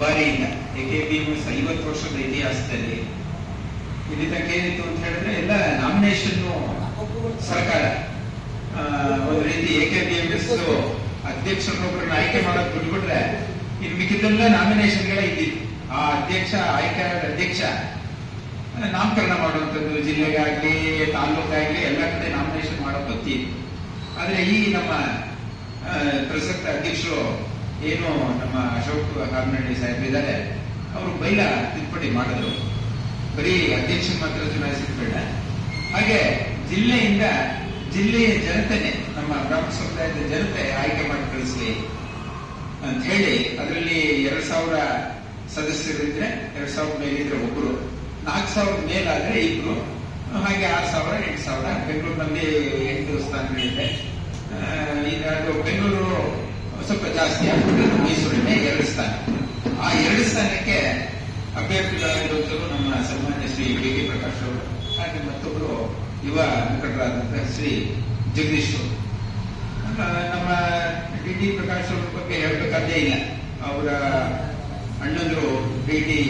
ಬಾರಿಯಿಂದ ಎಕೆ ಬಿ ಎಂ ಎಸ್ ಐವತ್ತು ವರ್ಷದ ಇತಿಹಾಸದಲ್ಲಿ ಇಲ್ಲಿ ತನಕ ಏನಿತ್ತು ಅಂತ ಹೇಳಿದ್ರೆ ಎಲ್ಲ ನಾಮಿನೇಷನ್ ಸರ್ಕಾರ ಒಂದು ರೀತಿ ಕೆ ಬಿ ಎಂ ಎಸ್ ಅಧ್ಯಕ್ಷರನ್ನೊಬ್ಬರನ್ನ ಆಯ್ಕೆ ಮಾಡೋದು ಬಿಟ್ಬಿಟ್ರೆ ಇನ್ನು ಮಿಕ್ಕಿದ್ದೆಲ್ಲ ನಾಮಿನೇಷನ್ಗಳೇ ಇದ್ದಿತ್ತು ಆ ಅಧ್ಯಕ್ಷ, ಆಯ್ಕೆಯಾದ ಅಧ್ಯಕ್ಷ ನಾಮಕರಣ ಮಾಡುವಂಥದ್ದು, ಜಿಲ್ಲೆಗಾಗ್ಲಿ, ತಾಲೂಕಾಗ್ಲಿ, ಎಲ್ಲ ಕಡೆ ನಾಮಿನೇಷನ್ ಮಾಡೋ ಇತ್ತು ಆದ್ರೆ ಈ ನಮ್ಮ ಪ್ರಸಕ್ತ ಅಧ್ಯಕ್ಷರು ಏನು ನಮ್ಮ ಅಶೋಕ್ ಹಾರ್ನಹಳ್ಳಿ ಸಾಹೇಬ್ ಇದ್ದಾರೆ. ಅವರು ಬೈಲ ತಿದ್ದುಪಡಿ ಮಾಡಿದ್ರು. ಬರೀ ಅಧ್ಯಕ್ಷ ಮಾತ್ರ ಚುನಾಯಿಸಿದ್ಬೇಡ ಹಾಗೆ ಜಿಲ್ಲೆಯಿಂದ, ಜಿಲ್ಲೆಯ ಜನತೆನೆ ನಮ್ಮ ಬ್ರಾಹ್ಮಣ ಸಮುದಾಯದ ಜನತೆ ಆಯ್ಕೆ ಮಾಡಿ ಕಳಿಸ್ಲಿ. ಅಂತ ಹೇಳಿ ಅದರಲ್ಲಿ ಎರಡ್ ಸಾವಿರ ಸದಸ್ಯರಿದ್ರೆ ಎರಡ್ ಸಾವಿರ ಮೇಲಿದ್ರೆ ಒಬ್ರು, ನಾಲ್ಕು ಸಾವಿರ ಮೇಲಾದ್ರೆ ಇಬ್ರು, ಹಾಗೆ ಆರು ಸಾವಿರ, ಎಂಟು ಸಾವಿರ. ಬೆಂಗಳೂರಿನಲ್ಲಿ ಎಂಟು ಸ್ಥಾನಗಳಿದೆ. ಈಗ ಬೆಂಗಳೂರು ಸ್ವಲ್ಪ ಜಾಸ್ತಿ ಆಗ್ಬಿಟ್ಟು ಮೈಸೂರಿನ ಎರಡು ಸ್ಥಾನ. ಆ ಎರಡು ಸ್ಥಾನಕ್ಕೆ ಅಭ್ಯರ್ಥಿಗಳಾಗಿರುವಂತರು ನಮ್ಮ ಸನ್ಮಾನ್ಯ ಶ್ರೀ ಬಿ ಕೆ ಪ್ರಕಾಶ್ ಅವರು, ಹಾಗೆ ಮತ್ತೊಬ್ಬರು ಯುವ ಮುಖಂಡರಾದಂತಹ ಶ್ರೀ ಜಗದೀಶ್ ಅವರು. ನಮ್ಮ ಡಿ ಟಿ ಪ್ರಕಾಶ್ ಅವ್ರ ಬಗ್ಗೆ ಇಲ್ಲ. ಅವರ ಅಣ್ಣಂದರು ಡಿ ಟಿ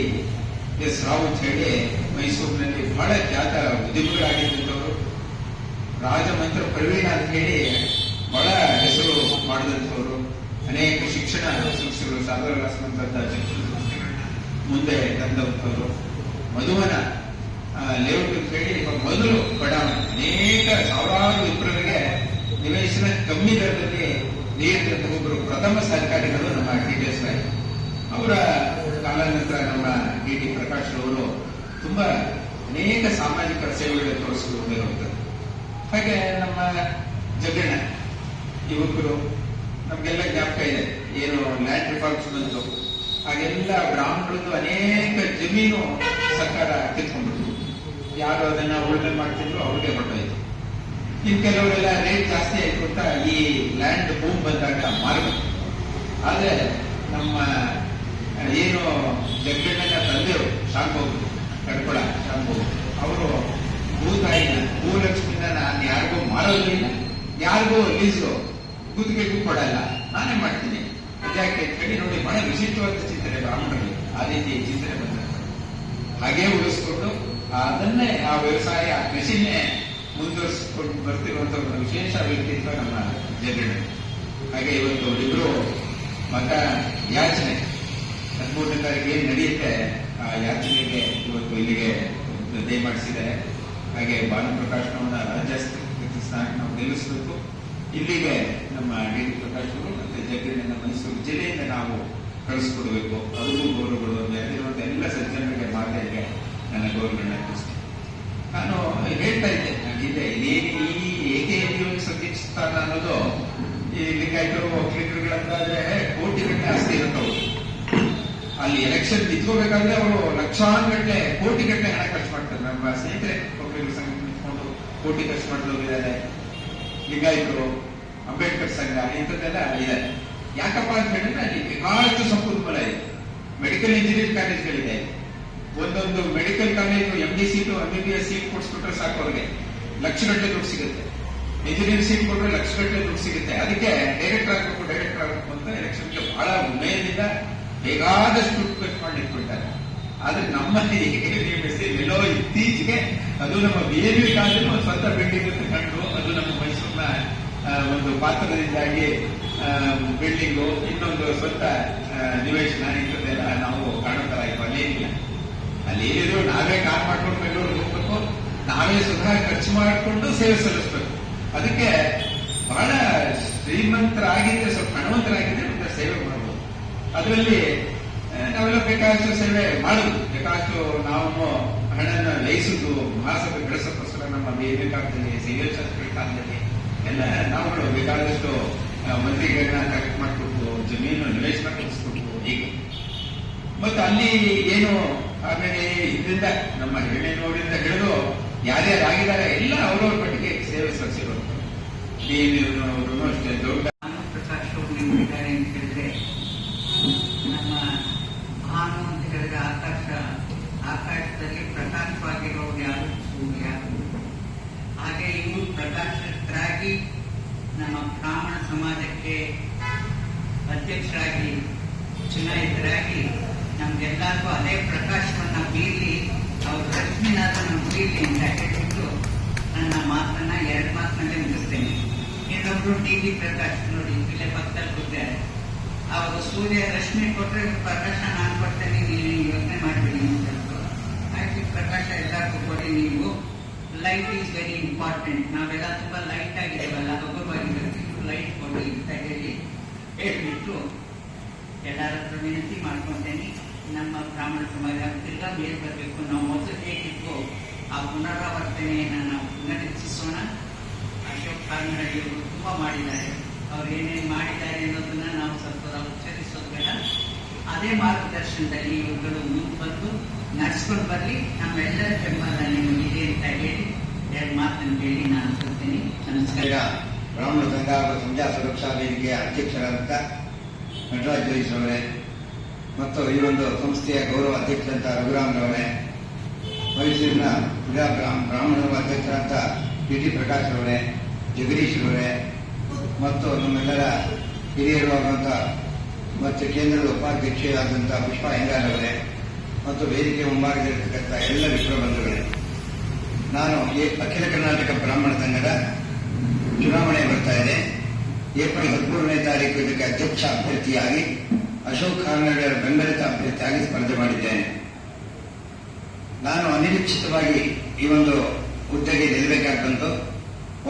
ಎಸ್ ರಾವ್ ಅಂತ ಹೇಳಿ ಮೈಸೂರಿನಲ್ಲಿ ಬಹಳ ಖ್ಯಾತ ಉದ್ಯಮಿಗಳಾಗಿದ್ದಂಥವರು ರಾಜಮಂತ್ರ ಪ್ರವೀಣ ಅಂತ ಹೇಳಿ ಬಹಳ ಹೆಸರು ಮಾಡಿದಂಥವರು. ಅನೇಕ ಶಿಕ್ಷಣ ಸಂಸ್ಥೆಗಳು ಸಾಗರವಾಸಂತಹ ಶಿಕ್ಷಣ ಸಂಸ್ಥೆಗಳನ್ನ ಮುಂದೆ ತಂದಂಥವರು. ಮಧುವನ ಲೇಔಟ್ ಅಂತ ಹೇಳಿ ಮೊದಲು ಬಡಾವಣೆ. ಅನೇಕ ಸಾವಿರಾರು ವಿಪ್ರರಿಗೆ ನಿವೇಶನ ಕಮ್ಮಿ ದರದಲ್ಲಿ ನೀಡಿದಂತಹ ಒಬ್ಬರು ಪ್ರಥಮ ಸರ್ಕಾರಿಗಳು ನಮ್ಮ ಟಿ ಟಿ ಎಸ್ ರಾಯ್ ಅವರ ಕಾಲಾನಂತರ ನಮ್ಮ ಡಿ ಟಿ ಪ್ರಕಾಶ್ ಅವರು ತುಂಬಾ ಅನೇಕ ಸಾಮಾಜಿಕ ಸೇವೆಗಳನ್ನು ತೋರಿಸಿಕೊಂಡು ಹಾಗೆ ನಮ್ಮ ಜಗಣ್ಣ ಯುವಕರು ನಮಗೆಲ್ಲ ಜ್ಞಾಪಕ ಇದೆ. ಏನು ಲ್ಯಾಂಡ್ ರಿಫಾರ್ಮ್ಸ್ ಬಂತು. ಹಾಗೆಲ್ಲ ಬ್ರಾಹ್ಮಣರದ್ದು ಅನೇಕ ಜಮೀನು ಸರ್ಕಾರ ಕಿತ್ಕೊಂಡ್ಬಿಡ್ತು ಯಾರು ಅದನ್ನ ಉಳುಮೆ ಮಾಡ್ತಿದ್ರು ಅವ್ರಿಗೆ ಹೊರಟೋಯ್ತು ಇನ್ ಕೆಲವರೆಲ್ಲ ರೇಟ್ ಜಾಸ್ತಿ ಆಯ್ತು ಈ ಲ್ಯಾಂಡ್ ಭೂಮಿ ಬಂದಾಗ ಮಾರಬೇಕು ಆದ್ರೆ ನಮ್ಮ ಏನು ಜಗ್ಗಣ್ಣನ ತಂದೆಯವರು ಶಾಂಭೋಗ್ ಕಡ್ಕೊಳ ಶಾಂಭೋಗ್ ಅವರು ಭೂತಾಯಿನ, ಭೂಲಕ್ಷ್ಮಿನ ನಾನು ಯಾರಿಗೂ ಮಾರೋದಿಲ್ಲ ಯಾರಿಗೂ ಲೀಸು ಗುತ್ತಿಗೆಗೂ ಕೊಡಲ್ಲ. ನಾನೇ ಮಾಡ್ತೀನಿ. ಯಾಕೆ ಹೇಳಿ ನೋಡಿ, ಬಹಳ ವಿಶಿಷ್ಟವಾದ ಚಿಂತನೆ ಬ್ರಾಹ್ಮಣರಿಗೆ ಆ ರೀತಿ ಚಿಂತನೆ ಬಂದ ಹಾಗೆ ಉಳಿಸ್ಕೊಂಡು ಅದನ್ನೇ ಆ ವ್ಯವಸಾಯ ಕೃಷಿನೇ ಮುಂದುವರಿಸಿಕೊಂಡು ಬರ್ತಿರುವಂತಹ ಒಂದು ವಿಶೇಷ ವ್ಯಕ್ತಿತ್ವ ನಮ್ಮ ಜಗಣ್ಣ. ಹಾಗೆ ಇವತ್ತು ಅವರಿಬ್ರು ಮತ ಯಾಚನೆ ಹದಿಮೂರನೇ ತಾರೀಕು ಏನ್ ನಡೆಯುತ್ತೆ, ಆ ಯಾಚನೆಗೆ ಇವತ್ತು ಇಲ್ಲಿಗೆ ದಯಮಾಡಿಸಿದ್ದಾರೆ ಹಾಗೆ ಭಾನುಪ್ರಕಾಶ್ನವನ್ನ ಸ್ಥಾನಕ್ಕೆ ನಾವು ನಿಲ್ಲಿಸಬೇಕು. ಇಲ್ಲಿಗೆ ನಮ್ಮ ಡಿ ಡಿ ಪ್ರಕಾಶ್ ಅವರು ಮತ್ತೆ ಜಗಣ್ಣನ ಮೈಸೂರು ಜಿಲ್ಲೆಯಿಂದ ನಾವು ಕಳಿಸ್ಕೊಡ್ಬೇಕು ಅದಕ್ಕೂ ಗೌರವಗಳು. ಅಲ್ಲಿರುವಂತ ಎಲ್ಲ ಸಜ್ಜನರಿಗೆ ಮಾತೆಗೆ ನನ್ನ ಗೌರವಗಳನ್ನ ಅರ್ಪಿಸ್ತೀನಿ ನಾನು ಹೇಳ್ತಾ ಇದ್ದೆ ನನಗಿದೆ ಇದೇನು ಈ ಏಕೆ ಸ್ಥಾನ ಅನ್ನೋದು ಈ ಲಿಂಗಾಯತರು ಒಕ್ಕಲಿಗರುಗಳಂತಾದ್ರೆ ಕೋಟಿ ಗಟ್ಟಲೆ ಆಸ್ತಿ ಇರುತ್ತವು ಅಲ್ಲಿ ಎಲೆಕ್ಷನ್ ನಿಂತ್ಕೋಬೇಕಾದ್ರೆ ಅವರು ಲಕ್ಷಾನುಗಟ್ಟಲೆ ಕೋಟಿ ಗಟ್ಟಲೆ ಹಣ ಖರ್ಚು ಮಾಡ್ತಾರೆ. ನಮ್ಮ ಸ್ನೇಹಿತರೆ ಒಕ್ಕಲಿಗರ ಸಂಘ ನಿಂತ್ಕೊಂಡು ಕೋಟಿ ಖರ್ಚು ಮಾಡಿದವರಿದ್ದಾರೆ ಲಿಂಗಾಯತರು, ಅಂಬೇಡ್ಕರ್ ಸಂಘ, ಇಂಥದ್ದೆಲ್ಲ ಇದೆ ಯಾಕಪ್ಪ ಅಂತ ಹೇಳಿದ್ರೆ ಅಲ್ಲಿ ಬೇಕಾದಷ್ಟು ಸಂಪನ್ಮೂಲ ಇದೆ. ಮೆಡಿಕಲ್ ಇಂಜಿನಿಯರಿಂಗ್ ಕಾಲೇಜ್ಗಳಿದೆ ಒಂದೊಂದು medical college M D seat M B B S seat ಕೊಡಿಸ್ಬಿಟ್ರೆ ಸಾಕು ಅವ್ರಿಗೆ. ಲಕ್ಷಗಟ್ಟಲೆ ದುಡ್ಡು ಸಿಗುತ್ತೆ. ಇಂಜಿನಿಯರಿಂಗ್ ಸೀಟ್ ಕೊಟ್ರೆ ಲಕ್ಷಗಟ್ಟಲೆ ದುಡ್ಡು ಸಿಗುತ್ತೆ. ಅದಕ್ಕೆ ಡೈರೆಕ್ಟರ್ ಆಗಬೇಕು ಡೈರೆಕ್ಟರ್ ಆಗಬೇಕು ಅಂತ ಎಲೆಕ್ಷನ್ಗೆ ಬಹಳ ಉಮೇದಿಂದ ಬೇಗಾದಷ್ಟು ದುಡ್ಡು ಖರ್ಚು ಮಾಡಿ ಆದ್ರೆ ನಮ್ಮಲ್ಲಿ ಎಲ್ಲೋ ಇತ್ತೀಚೆಗೆ ಅದು ನಮ್ಮ ಬಿ ಎ ಬಿ ಕಾಲದಲ್ಲಿ ಒಂದು ಸ್ವಂತ ಬಿಲ್ಡಿಂಗ್ ಅಂತ ಕಂಡು. ಅದು ನಮ್ಮ ಮೈಸೂರಿನ ಒಂದು ಪಾತ್ರದಿಂದಾಗಿ ಬಿಲ್ಡಿಂಗು ಇನ್ನೊಂದು ಸ್ವಂತ ನಿವೇಶನ ಇಂಥದ್ದೆಲ್ಲ ನಾವು ಕಾಣೋ ತರ ಅಲ್ಲೇ ಅಲ್ಲೇನಿಲ್ಲ. ಅಲ್ಲಿ ಏನಿದ್ರು ನಾವೇ ಕಾರ್ ಮಾಡ್ಕೊಂಡು ಬೆಂಗಳೂರಿಗೆ ಹೋಗ್ಬೇಕು, ನಾವೇ ಸ್ವತಃ ಖರ್ಚು ಮಾಡಿಕೊಂಡು ಸೇವೆ ಸಲ್ಲಿಸ್ಬೇಕು. ಅದಕ್ಕೆ ಬಹಳ ಶ್ರೀಮಂತರಾಗಿದ್ದರೆ ಸ್ವಲ್ಪ ಹಣವಂತರಾಗಿದ್ದರೆ ಮತ್ತೆ ಸೇವೆ ಮಾಡಬಹುದು ಅದರಲ್ಲಿ ನಾವೆಲ್ಲ ಬೇಕಾದಷ್ಟು ಸೇವೆ ಮಾಡುದು. ಬೇಕಾದಷ್ಟು ನಾವು ಹಣನ ಲಯಿಸುದು ಮಹಾಸಭೆ ಬೆಳೆಸೋಕ್ಕೋಸ್ಕರ ನಮ್ಮ ಸೇವೆ ಸಿವಿಲ್ ಕಾಲದಲ್ಲಿ ಎಲ್ಲ ನಾವುಗಳು ಬೇಕಾದಷ್ಟು ಮಂತ್ರಿಗಳನ್ನ ಕರೆಕ್ಟ್ ಮಾಡಿಕೊಟ್ಟು, ಜಮೀನು ನಿವೇಶನ ಕಲಿಸ್ಕೊಟ್ಟು ಹೀಗೆ. ಮತ್ತೆ ಅಲ್ಲಿ ಏನು ಆಮೇಲೆ ಇದರಿಂದ ನಮ್ಮ ಹೆಣ್ಣೆನೋಡಿಂದ ಹಿಡಿದು ಯಾರ್ಯಾರಾಗಿದ್ದಾರೆ ಎಲ್ಲ ಅವರವ್ರ ಮಟ್ಟಿಗೆ ಸೇವೆ ಸಲ್ಲಿಸಿರುವಂತ ಅವರು ಅಷ್ಟೇ ದೊಡ್ಡ ಪ್ರಕಾಶ್ ಅವರು ನಿಂತಿದ್ದಾರೆ ಅಂತ ಹೇಳಿದ್ರೆ, ನಮ್ಮ ಭಾನು ಅಂತ ಹೇಳಿದ್ರೆ ಆಕಾಶ, ಆಕಾಶದಲ್ಲಿ ಪ್ರಕಾಶವಾಗಿರೋರು ಯಾರು? ಸೂರ್ಯ. ಹಾಗೆ ಇವರು ಪ್ರಕಾಶಕರಾಗಿ ನಮ್ಮ ಬ್ರಾಹ್ಮಣ ಸಮಾಜಕ್ಕೆ ಅಧ್ಯಕ್ಷರಾಗಿ, ಚುನಾಯಿತರಾಗಿ ನಮ್ಗೆಲ್ಲರಿಗೂ ಅದೇ ಪ್ರಕಾಶವನ್ನ ಬೀರಲಿ ಅವ್ರ ಲಕ್ಷ್ಮೀನಾಥ ನಮ್ಗೆ ಬೀರಿ ಅಂತ ಹೇಳ್ಬಿಟ್ಟು ನನ್ನ ಮಾತನ್ನ ಎರಡು ಮಾತಿನಲ್ಲೇ ಮುಗಿಸ್ತೇನೆ. ಇನ್ನೊಬ್ರು ಟಿ ವಿ ಪ್ರಕಾಶ್ ನೋಡಿ, ಇಲ್ಲೇ ಪಕ್ಕದಲ್ಲಿ ಕೂತಿದ್ದಾರೆ. ಅವರು ಸೂರ್ಯ ರಶ್ಮಿ ಕೊಟ್ಟರೆ ಪ್ರಕಾಶ ನಾನು ಕೊಡ್ತೇನೆ ನೀವು ಯೋಚನೆ ಮಾಡಬೇಡಿ ಅಂತ ಆಯ್ತು, ಪ್ರಕಾಶ, ಎಲ್ಲರಿಗೂ ಕೊಡಿ ನೀವು. ಲೈಟ್ ಈಸ್ ವೆರಿ ಇಂಪಾರ್ಟೆಂಟ್ ನಾವೆಲ್ಲ ತುಂಬಾ ಲೈಟ್ ಆಗಿದ್ದೇವಲ್ಲ ಹಗುರವಾಗಿರ್ಬೇಕು ಲೈಟ್ ಕೊಡಿ ಅಂತ ಹೇಳಿ ಹೇಳ್ಬಿಟ್ಟು ಎಲ್ಲರ ಹತ್ರ ವಿನಂತಿ ಮಾಡ್ಕೊಂತೇನೆ ನಮ್ಮ ಬ್ರಾಹ್ಮಣ ಸಮಾಜ ತಿರ್ಗಾ ಮೇಲೆ ಬರಬೇಕು. ನಾವು ಮೊದಲು ಹೇಗಿತ್ತು ಆ ಪುನರಾವರ್ತನೆಯನ್ನು ನಾವು ಪುನರೀಕ್ಷಿಸೋಣ ಅಶೋಕ್ ಕಾಲ್ನಡಿ ಅವರು ತುಂಬಾ ಮಾಡಿದ್ದಾರೆ. ಅವ್ರು ಏನೇನು ಮಾಡಿದ್ದಾರೆ ಅನ್ನೋದನ್ನ ನಾವು ಸ್ವಲ್ಪ ಉಚ್ಚರಿಸೋದು ಅದೇ ಮಾರ್ಗದರ್ಶನದಲ್ಲಿ ಇವುಗಳು ಮುಂದೆ ಬಂದು ನಡೆಸ್ಕೊಂಡು ಬರಲಿ. ನಮ್ಮೆಲ್ಲರ ಬೆಂಬಲ ನಿಮಗಿದೆ ಅಂತ ಹೇಳಿ ಎರಡು ಮಾತನ್ನು ಹೇಳಿ ನಾನು ಕೊಡ್ತೀನಿ. ನಮಸ್ಕಾರ. ಬ್ರಾಹ್ಮಣ ಸಂಘ ಹಾಗೂ ಸುರಕ್ಷಾ ವೇದಿಕೆಯ ಅಧ್ಯಕ್ಷರಾದಂಥ ನಟರಾಜ್ ಜೋಯಿಸ್ ಅವರೇ ಮತ್ತು ಈ ಒಂದು ಸಂಸ್ಥೆಯ ಗೌರವ ಅಧ್ಯಕ್ಷರಂತ ರಘುರಾಮ್ರವರೇ, ಮೈಸೂರಿನ ಕ್ರೀಡಾ ಬ್ರಾಹ್ಮ- ಬ್ರಾಹ್ಮಣ ಅಧ್ಯಕ್ಷರಂತ ಪಿ ಟಿ ಪ್ರಕಾಶ್ ಅವರೇ ಜಗದೀಶ್ ಮತ್ತು ನಮ್ಮೆಲ್ಲರ ಹಿರಿಯರು ಆದಂಥ ಮತ್ತು ಕೇಂದ್ರದ ಉಪಾಧ್ಯಕ್ಷೆಯಾದಂಥ ಪುಷ್ಪಾ ಹೆಂಗಾರ್ ಮತ್ತು ವೇದಿಕೆ ಮುಂಭಾಗದಲ್ಲಿರ್ತಕ್ಕಂಥ ಎಲ್ಲ ವಿಶ್ವಬಂಧುಗಳೇ ನಾನು ಅಖಿಲ ಕರ್ನಾಟಕ ಬ್ರಾಹ್ಮಣ ಸಂಘದ ಚುನಾವಣೆ ಬರ್ತಾ ಇದೆ ಏಪ್ರಿಲ್ ಹದಿಮೂರನೇ ತಾರೀಕು ಇದಕ್ಕೆ ಅಧ್ಯಕ್ಷ ಅಭ್ಯರ್ಥಿಯಾಗಿ ಅಶೋಕ್ ಖಾನಗರ ಬೆಂಬಲಿತ ಅಭ್ಯರ್ಥಿಯಾಗಿ ಸ್ಪರ್ಧೆ ಮಾಡಿದ್ದೇನೆ. ನಾನು ಅನಿರೀಕ್ಷಿತವಾಗಿ ಈ ಒಂದು ಹುದ್ದೆಗೆ ನಿಲ್ಲಬೇಕಾದಂತು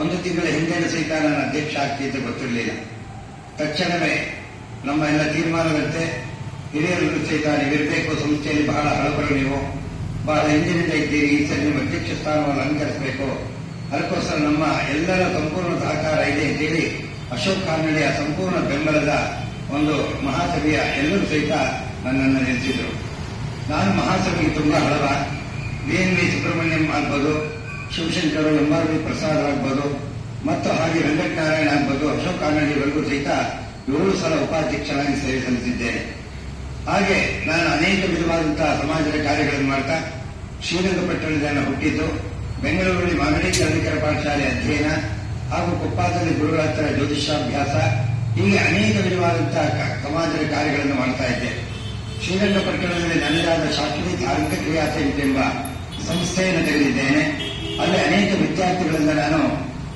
ಒಂದು ತಿಂಗಳ ಹಿಂದೆನೂ ಸಹಿತ ನನ್ನ ಅಧ್ಯಕ್ಷ ಆಗ್ತಿದ್ದೆ ಗೊತ್ತಿರಲಿಲ್ಲ. ತಕ್ಷಣವೇ ನಮ್ಮ ಎಲ್ಲ ತೀರ್ಮಾನದಂತೆ ಹಿರಿಯರು ಸಹಿತ ನೀವಿರಬೇಕು ಸಂಸ್ಥೆಯಲ್ಲಿ ಬಹಳ ಹಳಬರು ನೀವು, ಬಹಳ ಹಿಂದಿನಿಂದ ಇದ್ದೀರಿ, ಈ ಸರಿ ನಿಮ್ಮ ಅಧ್ಯಕ್ಷ ಸ್ಥಾನವನ್ನು ಅಲಂಕರಿಸಬೇಕು. ಅದಕ್ಕೋಸ್ಕರ ನಮ್ಮ ಎಲ್ಲರ ಸಂಪೂರ್ಣ ಸಹಕಾರ ಇದೆ ಅಂತೇಳಿ ಅಶೋಕ್ ಕಾನಡೆಯ ಸಂಪೂರ್ಣ ಬೆಂಬಲದ ಒಂದು ಮಹಾಸಭೆಯ ಎಲ್ಲರೂ ಸಹಿತ ನನ್ನನ್ನು ನೆನೆಸಿದ್ರು. ನಾನು ಮಹಾಸಭೆಗೆ ತುಂಬಾ ಹಳವ. ಬಿ ಎನ್ ವಿ ಸುಬ್ರಹ್ಮಣ್ಯಂ ಆಗ್ಬೋದು, ಶಿವಶಂಕರ್ ಎಂ ವಿ ಪ್ರಸಾದ್ ಆಗ್ಬೋದು, ಮತ್ತು ಹಾಗೆ ವೆಂಕಟನಾರಾಯಣ ಆಗ್ಬೋದು, ಅಶೋಕ್ ಕಾನಡಿವರೆಗೂ ಸಹಿತ ಏಳು ಸಲ ಉಪಾಧ್ಯಕ್ಷರಾಗಿ ಸೇವೆ ಸಲ್ಲಿಸಿದ್ದೇನೆ ಹಾಗೆ ನಾನು ಅನೇಕ ವಿಧವಾದಂತಹ ಸಮಾಜದ ಕಾರ್ಯಗಳನ್ನು ಮಾಡ್ತಾ ಶ್ರೀರಂಗಪಟ್ಟಣದಲ್ಲಿ ನಾನು ಹುಟ್ಟಿದ್ದು ಬೆಂಗಳೂರಿನಲ್ಲಿ ಮಾಗಡಿ ಚಂದ್ರಿಕರ ಪಾಠಶಾಲೆ ಅಧ್ಯಯನ ಹಾಗೂ ಕೊಪ್ಪಾದಲ್ಲಿ ಗುರುಗಳ ಹತ್ತಿರ ಜ್ಯೋತಿಷಾಭ್ಯಾಸ ಹೀಗೆ ಅನೇಕ ವಿಧವಾದಂತಹ ಸಮಾಜದ ಕಾರ್ಯಗಳನ್ನು ಮಾಡ್ತಾ ಇದ್ದೆ. ಶ್ರೀರಂಗಪಟ್ಟಣದಲ್ಲಿ ನನ್ನದಾದ ಶಾಸ್ತ್ರೀಯ ಧಾರ್ಮಿಕ ಕ್ರಿಯಾ ಸಮಿತಿ ಎಂಬ ಸಂಸ್ಥೆಯನ್ನು ತೆಗೆದಿದ್ದೇನೆ. ಅಲ್ಲಿ ಅನೇಕ ವಿದ್ಯಾರ್ಥಿಗಳಿಂದ ನಾನು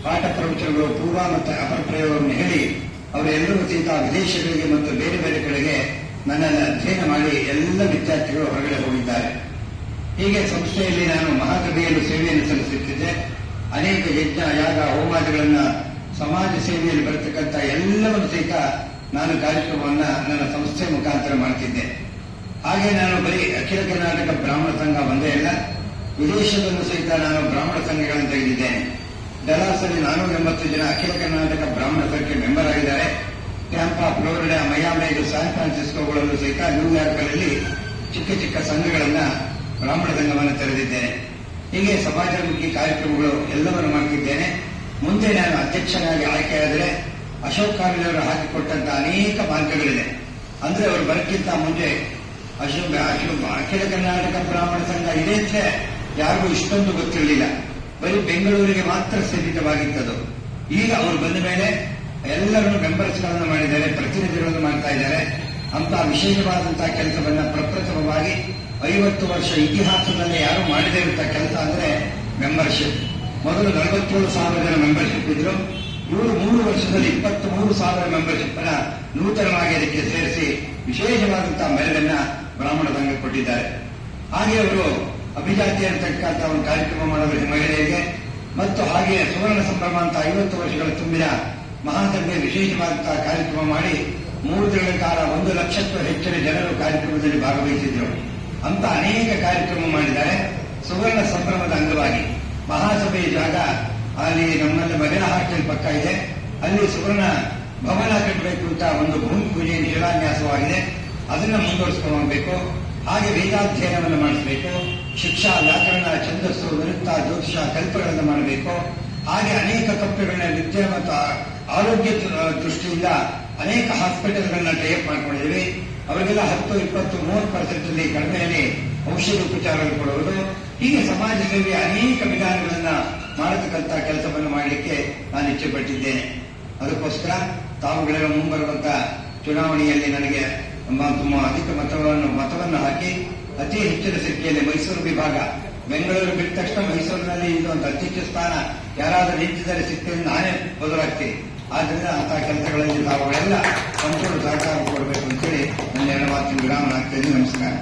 ಪಾಠ ಪ್ರವಚನಗಳು, ಪೂರ್ವ ಮತ್ತು ಅಪರ ಪ್ರಯೋಗವನ್ನು ಹೇಳಿ, ಅವರೆಲ್ಲರೂ ಸಹಿತ ವಿದೇಶಗಳಿಗೆ ಮತ್ತು ಬೇರೆ ಬೇರೆ ಕಡೆಗೆ ನನ್ನನ್ನು ಅಧ್ಯಯನ ಮಾಡಿ ಎಲ್ಲ ವಿದ್ಯಾರ್ಥಿಗಳು ಹೊರಗಡೆ ಹೋಗಿದ್ದಾರೆ. ಹೀಗೆ ಸಂಸ್ಥೆಯಲ್ಲಿ ನಾನು ಮಹಾಕವಿಯನ್ನು ಸೇವೆಯನ್ನು ಸಲ್ಲಿಸುತ್ತಿದ್ದೆ. ಅನೇಕ ಯಜ್ಞ, ಯಾಗ, ಹೋಮಾದಿಗಳನ್ನ ಸಮಾಜ ಸೇವೆಯಲ್ಲಿ ಬರತಕ್ಕಂಥ ಎಲ್ಲವನ್ನು ಸಹಿತ ನಾನು ಕಾರ್ಯಕ್ರಮವನ್ನ ನನ್ನ ಸಂಸ್ಥೆ ಮುಖಾಂತರ ಮಾಡ್ತಿದ್ದೆ. ಹಾಗೆ ನಾನು ಬರೀ ಅಖಿಲ ಕರ್ನಾಟಕ ಬ್ರಾಹ್ಮಣ ಸಂಘ ಒಂದೇ ಅಲ್ಲ, ವಿದೇಶದಲ್ಲೂ ಸಹಿತ ನಾನು ಬ್ರಾಹ್ಮಣ ಸಂಘಗಳನ್ನು ತೆಗೆದಿದ್ದೇನೆ. ಡಲಾಸಲ್ಲಿ ನಾನೂರ ಎಂಬತ್ತು ಜನ ಅಖಿಲ ಕರ್ನಾಟಕ ಬ್ರಾಹ್ಮಣ ಸಂಘಕ್ಕೆ ಮೆಂಬರ್ ಆಗಿದ್ದಾರೆ. ಟ್ಯಾಂಪಾ ಫ್ಲೋರಿಡಾ ಮಯಾಮಿ ಸ್ಯಾನ್ ಫ್ರಾನ್ಸಿಸ್ಕೋಗಳಲ್ಲೂ ಸಹಿತ ನ್ಯೂಯಾರ್ಕ್ಗಳಲ್ಲಿ ಚಿಕ್ಕ ಚಿಕ್ಕ ಸಂಘಗಳನ್ನ ಬ್ರಾಹ್ಮಣ ಸಂಘವನ್ನು ತೆರೆದಿದ್ದೇನೆ. ಹೀಗೆ ಸಮಾಜಮುಖಿ ಕಾರ್ಯಕ್ರಮಗಳು ಎಲ್ಲವನ್ನು ಮಾಡ್ತಿದ್ದೇನೆ. ಮುಂದೆ ನಾನು ಅಧ್ಯಕ್ಷನಾಗಿ ಆಯ್ಕೆಯಾದರೆ ಅಶೋಕ್ ಕಾಮಿಲವರು ಹಾಕಿಕೊಟ್ಟಂತ ಅನೇಕ ಮಾರ್ಗಗಳಿದೆ. ಅಂದ್ರೆ ಅವರು ಬರಕ್ಕಿಂತ ಮುಂದೆ ಅಶೋಕ್ ಅಶೋಕ್, ಅಖಿಲ ಕರ್ನಾಟಕ ಬ್ರಾಹ್ಮಣ ಸಂಘ ಇದೆ ಅಂದ್ರೆ ಯಾರಿಗೂ ಇಷ್ಟೊಂದು ಗೊತ್ತಿರಲಿಲ್ಲ. ಬರೀ ಬೆಂಗಳೂರಿಗೆ ಮಾತ್ರ ಸೀಮಿತವಾಗಿತ್ತದು. ಈಗ ಅವರು ಬಂದ ಮೇಲೆ ಎಲ್ಲರನ್ನು ಮೆಂಬರ್ಸ್ಗಳನ್ನು ಮಾಡಿದ್ದಾರೆ, ಪ್ರತಿನಿಧಿಗಳನ್ನು ಮಾಡ್ತಾ ಇದ್ದಾರೆ. ಅಂತ ವಿಶೇಷವಾದಂತಹ ಕೆಲಸವನ್ನ ಪ್ರಪ್ರಥಮವಾಗಿ ಐವತ್ತು ವರ್ಷ ಇತಿಹಾಸದಲ್ಲಿ ಯಾರು ಮಾಡದೇ ಇರುವಂತಹ ಕೆಲಸ ಅಂದ್ರೆ ಮೆಂಬರ್ಶಿಪ್ ಮೊದಲು ನಲವತ್ತೇಳು ಸಾವಿರ ಜನ ಮೆಂಬರ್ಶಿಪ್ ಇದ್ರು. ಇವರು ಮೂರು ವರ್ಷದಲ್ಲಿ ಇಪ್ಪತ್ತ್ ಮೂರು ಸಾವಿರ ಮೆಂಬರ್ಶಿಪ್ ಅನ್ನ ನೂತನವಾಗಿ ಅದಕ್ಕೆ ಸೇರಿಸಿ ವಿಶೇಷವಾದಂತಹ ಮೆರಗನ್ನ ಬ್ರಾಹ್ಮಣ ಸಂಘ ಕೊಟ್ಟಿದ್ದಾರೆ. ಹಾಗೆ ಅವರು ಅಭಿಜಾತಿ ಅಂತಕ್ಕಂಥ ಒಂದು ಕಾರ್ಯಕ್ರಮ ಮಾಡೋದು ಮಹಿಳೆಯರಿಗೆ ಮತ್ತು ಹಾಗೆ ಸುವರ್ಣ ಸಂಭ್ರಮ ಅಂತ ಐವತ್ತು ವರ್ಷಗಳ ತುಂಬಿದ ಮಹಾಸಭೆ ವಿಶೇಷವಾದಂತಹ ಕಾರ್ಯಕ್ರಮ ಮಾಡಿ ಮೂರು ದಿನಗಳ ಕಾಲ ಒಂದು ಲಕ್ಷಕ್ಕೂ ಹೆಚ್ಚಿನ ಜನರು ಕಾರ್ಯಕ್ರಮದಲ್ಲಿ ಭಾಗವಹಿಸಿದ್ರು. ಅಂತ ಅನೇಕ ಕಾರ್ಯಕ್ರಮ ಮಾಡಿದ್ದಾರೆ. ಸುವರ್ಣ ಸಂಭ್ರಮದ ಅಂಗವಾಗಿ. ಮಹಾಸಭೆಯ ಜಾಗ, ಅಲ್ಲಿ ನಮ್ಮಲ್ಲಿ ಮಗನ ಹಾಸ್ಟೆಲ್ ಪಕ್ಕ ಇದೆ. ಅಲ್ಲಿ ಸುವರ್ಣ ಭವನ ಕಟ್ಟಬೇಕು ಅಂತ ಒಂದು ಭೂಮಿ ಪೂಜೆ ಶಿಲಾನ್ಯಾಸವಾಗಿದೆ. ಅದನ್ನ ಮುಂದುವರಿಸಿಕೊಂಡು ಹಾಗೆ ವೇದಾಧ್ಯಯನವನ್ನು ಮಾಡಿಸಬೇಕು. ಶಿಕ್ಷಾ, ವ್ಯಾಕರಣ, ಛಂದಸ್ಸು ವಿರುದ್ಧ ಜ್ಯೋತಿಷ, ಕಲ್ಪಗಳನ್ನು ಮಾಡಬೇಕು. ಹಾಗೆ ಅನೇಕ ಕಪ್ಪೆಗಳನ್ನ ವಿದ್ಯೆ ಮತ್ತು ಆರೋಗ್ಯ ದೃಷ್ಟಿಯಿಂದ ಅನೇಕ ಹಾಸ್ಪಿಟಲ್ಗಳನ್ನ ಟೈಪ್ ಮಾಡ್ಕೊಂಡಿದ್ದೀವಿ. ಅವರಿಗೆಲ್ಲ ಹತ್ತು, ಇಪ್ಪತ್ತು, ಮೂವತ್ತು ಪರ್ಸೆಂಟ್ ಅಲ್ಲಿ ಕಡಿಮೆಯಲ್ಲಿ ಔಷಧ ಉಪಚಾರಗಳು ಕೊಡುವುದು ಹೀಗೆ ಸಮಾಜ ಅನೇಕ ವಿಧಾನಗಳನ್ನ ಮಾಡತಕ್ಕಂಥ ಕೆಲಸವನ್ನು ಮಾಡಲಿಕ್ಕೆ ನಾನು ಇಚ್ಛೆ ಪಟ್ಟಿದ್ದೇನೆ ಅದಕ್ಕೋಸ್ಕರ ತಾವುಗಳೆಲ್ಲ ಮುಂಬರುವಂತ ಚುನಾವಣೆಯಲ್ಲಿ ನನಗೆ ತುಂಬ ಅಧಿಕ ಮತವನ್ನು ಮತವನ್ನು ಹಾಕಿ ಅತಿ ಹೆಚ್ಚಿನ ಸಂಖ್ಯೆಯಲ್ಲಿ ಮೈಸೂರು ವಿಭಾಗ, ಬೆಂಗಳೂರು ಬಿಟ್ಟ ತಕ್ಷಣ ಮೈಸೂರಿನಲ್ಲಿ ಇದು ಒಂದು ಹೆಚ್ಚು ಸ್ಥಾನ. ಯಾರಾದರೂ ನಿಂತಿದ್ದಾರೆ ಸಿಗ್ತದೆ ನಾನೇ ಬದಲಾಗ್ತೀನಿ. ಆದ್ದರಿಂದ ಅಂತಹ ಕೆಲಸಗಳಲ್ಲಿ ತಾವುಗಳೆಲ್ಲ ಸಂಪೂರ್ಣ ಸಹಕಾರ ಕೊಡಬೇಕು ಅಂತೇಳಿ ನನ್ನ ಎರಡು ಮಾತಿನ ವಿರಾಮ ಹಾಕ್ತೇನೆ ನಮಸ್ಕಾರ.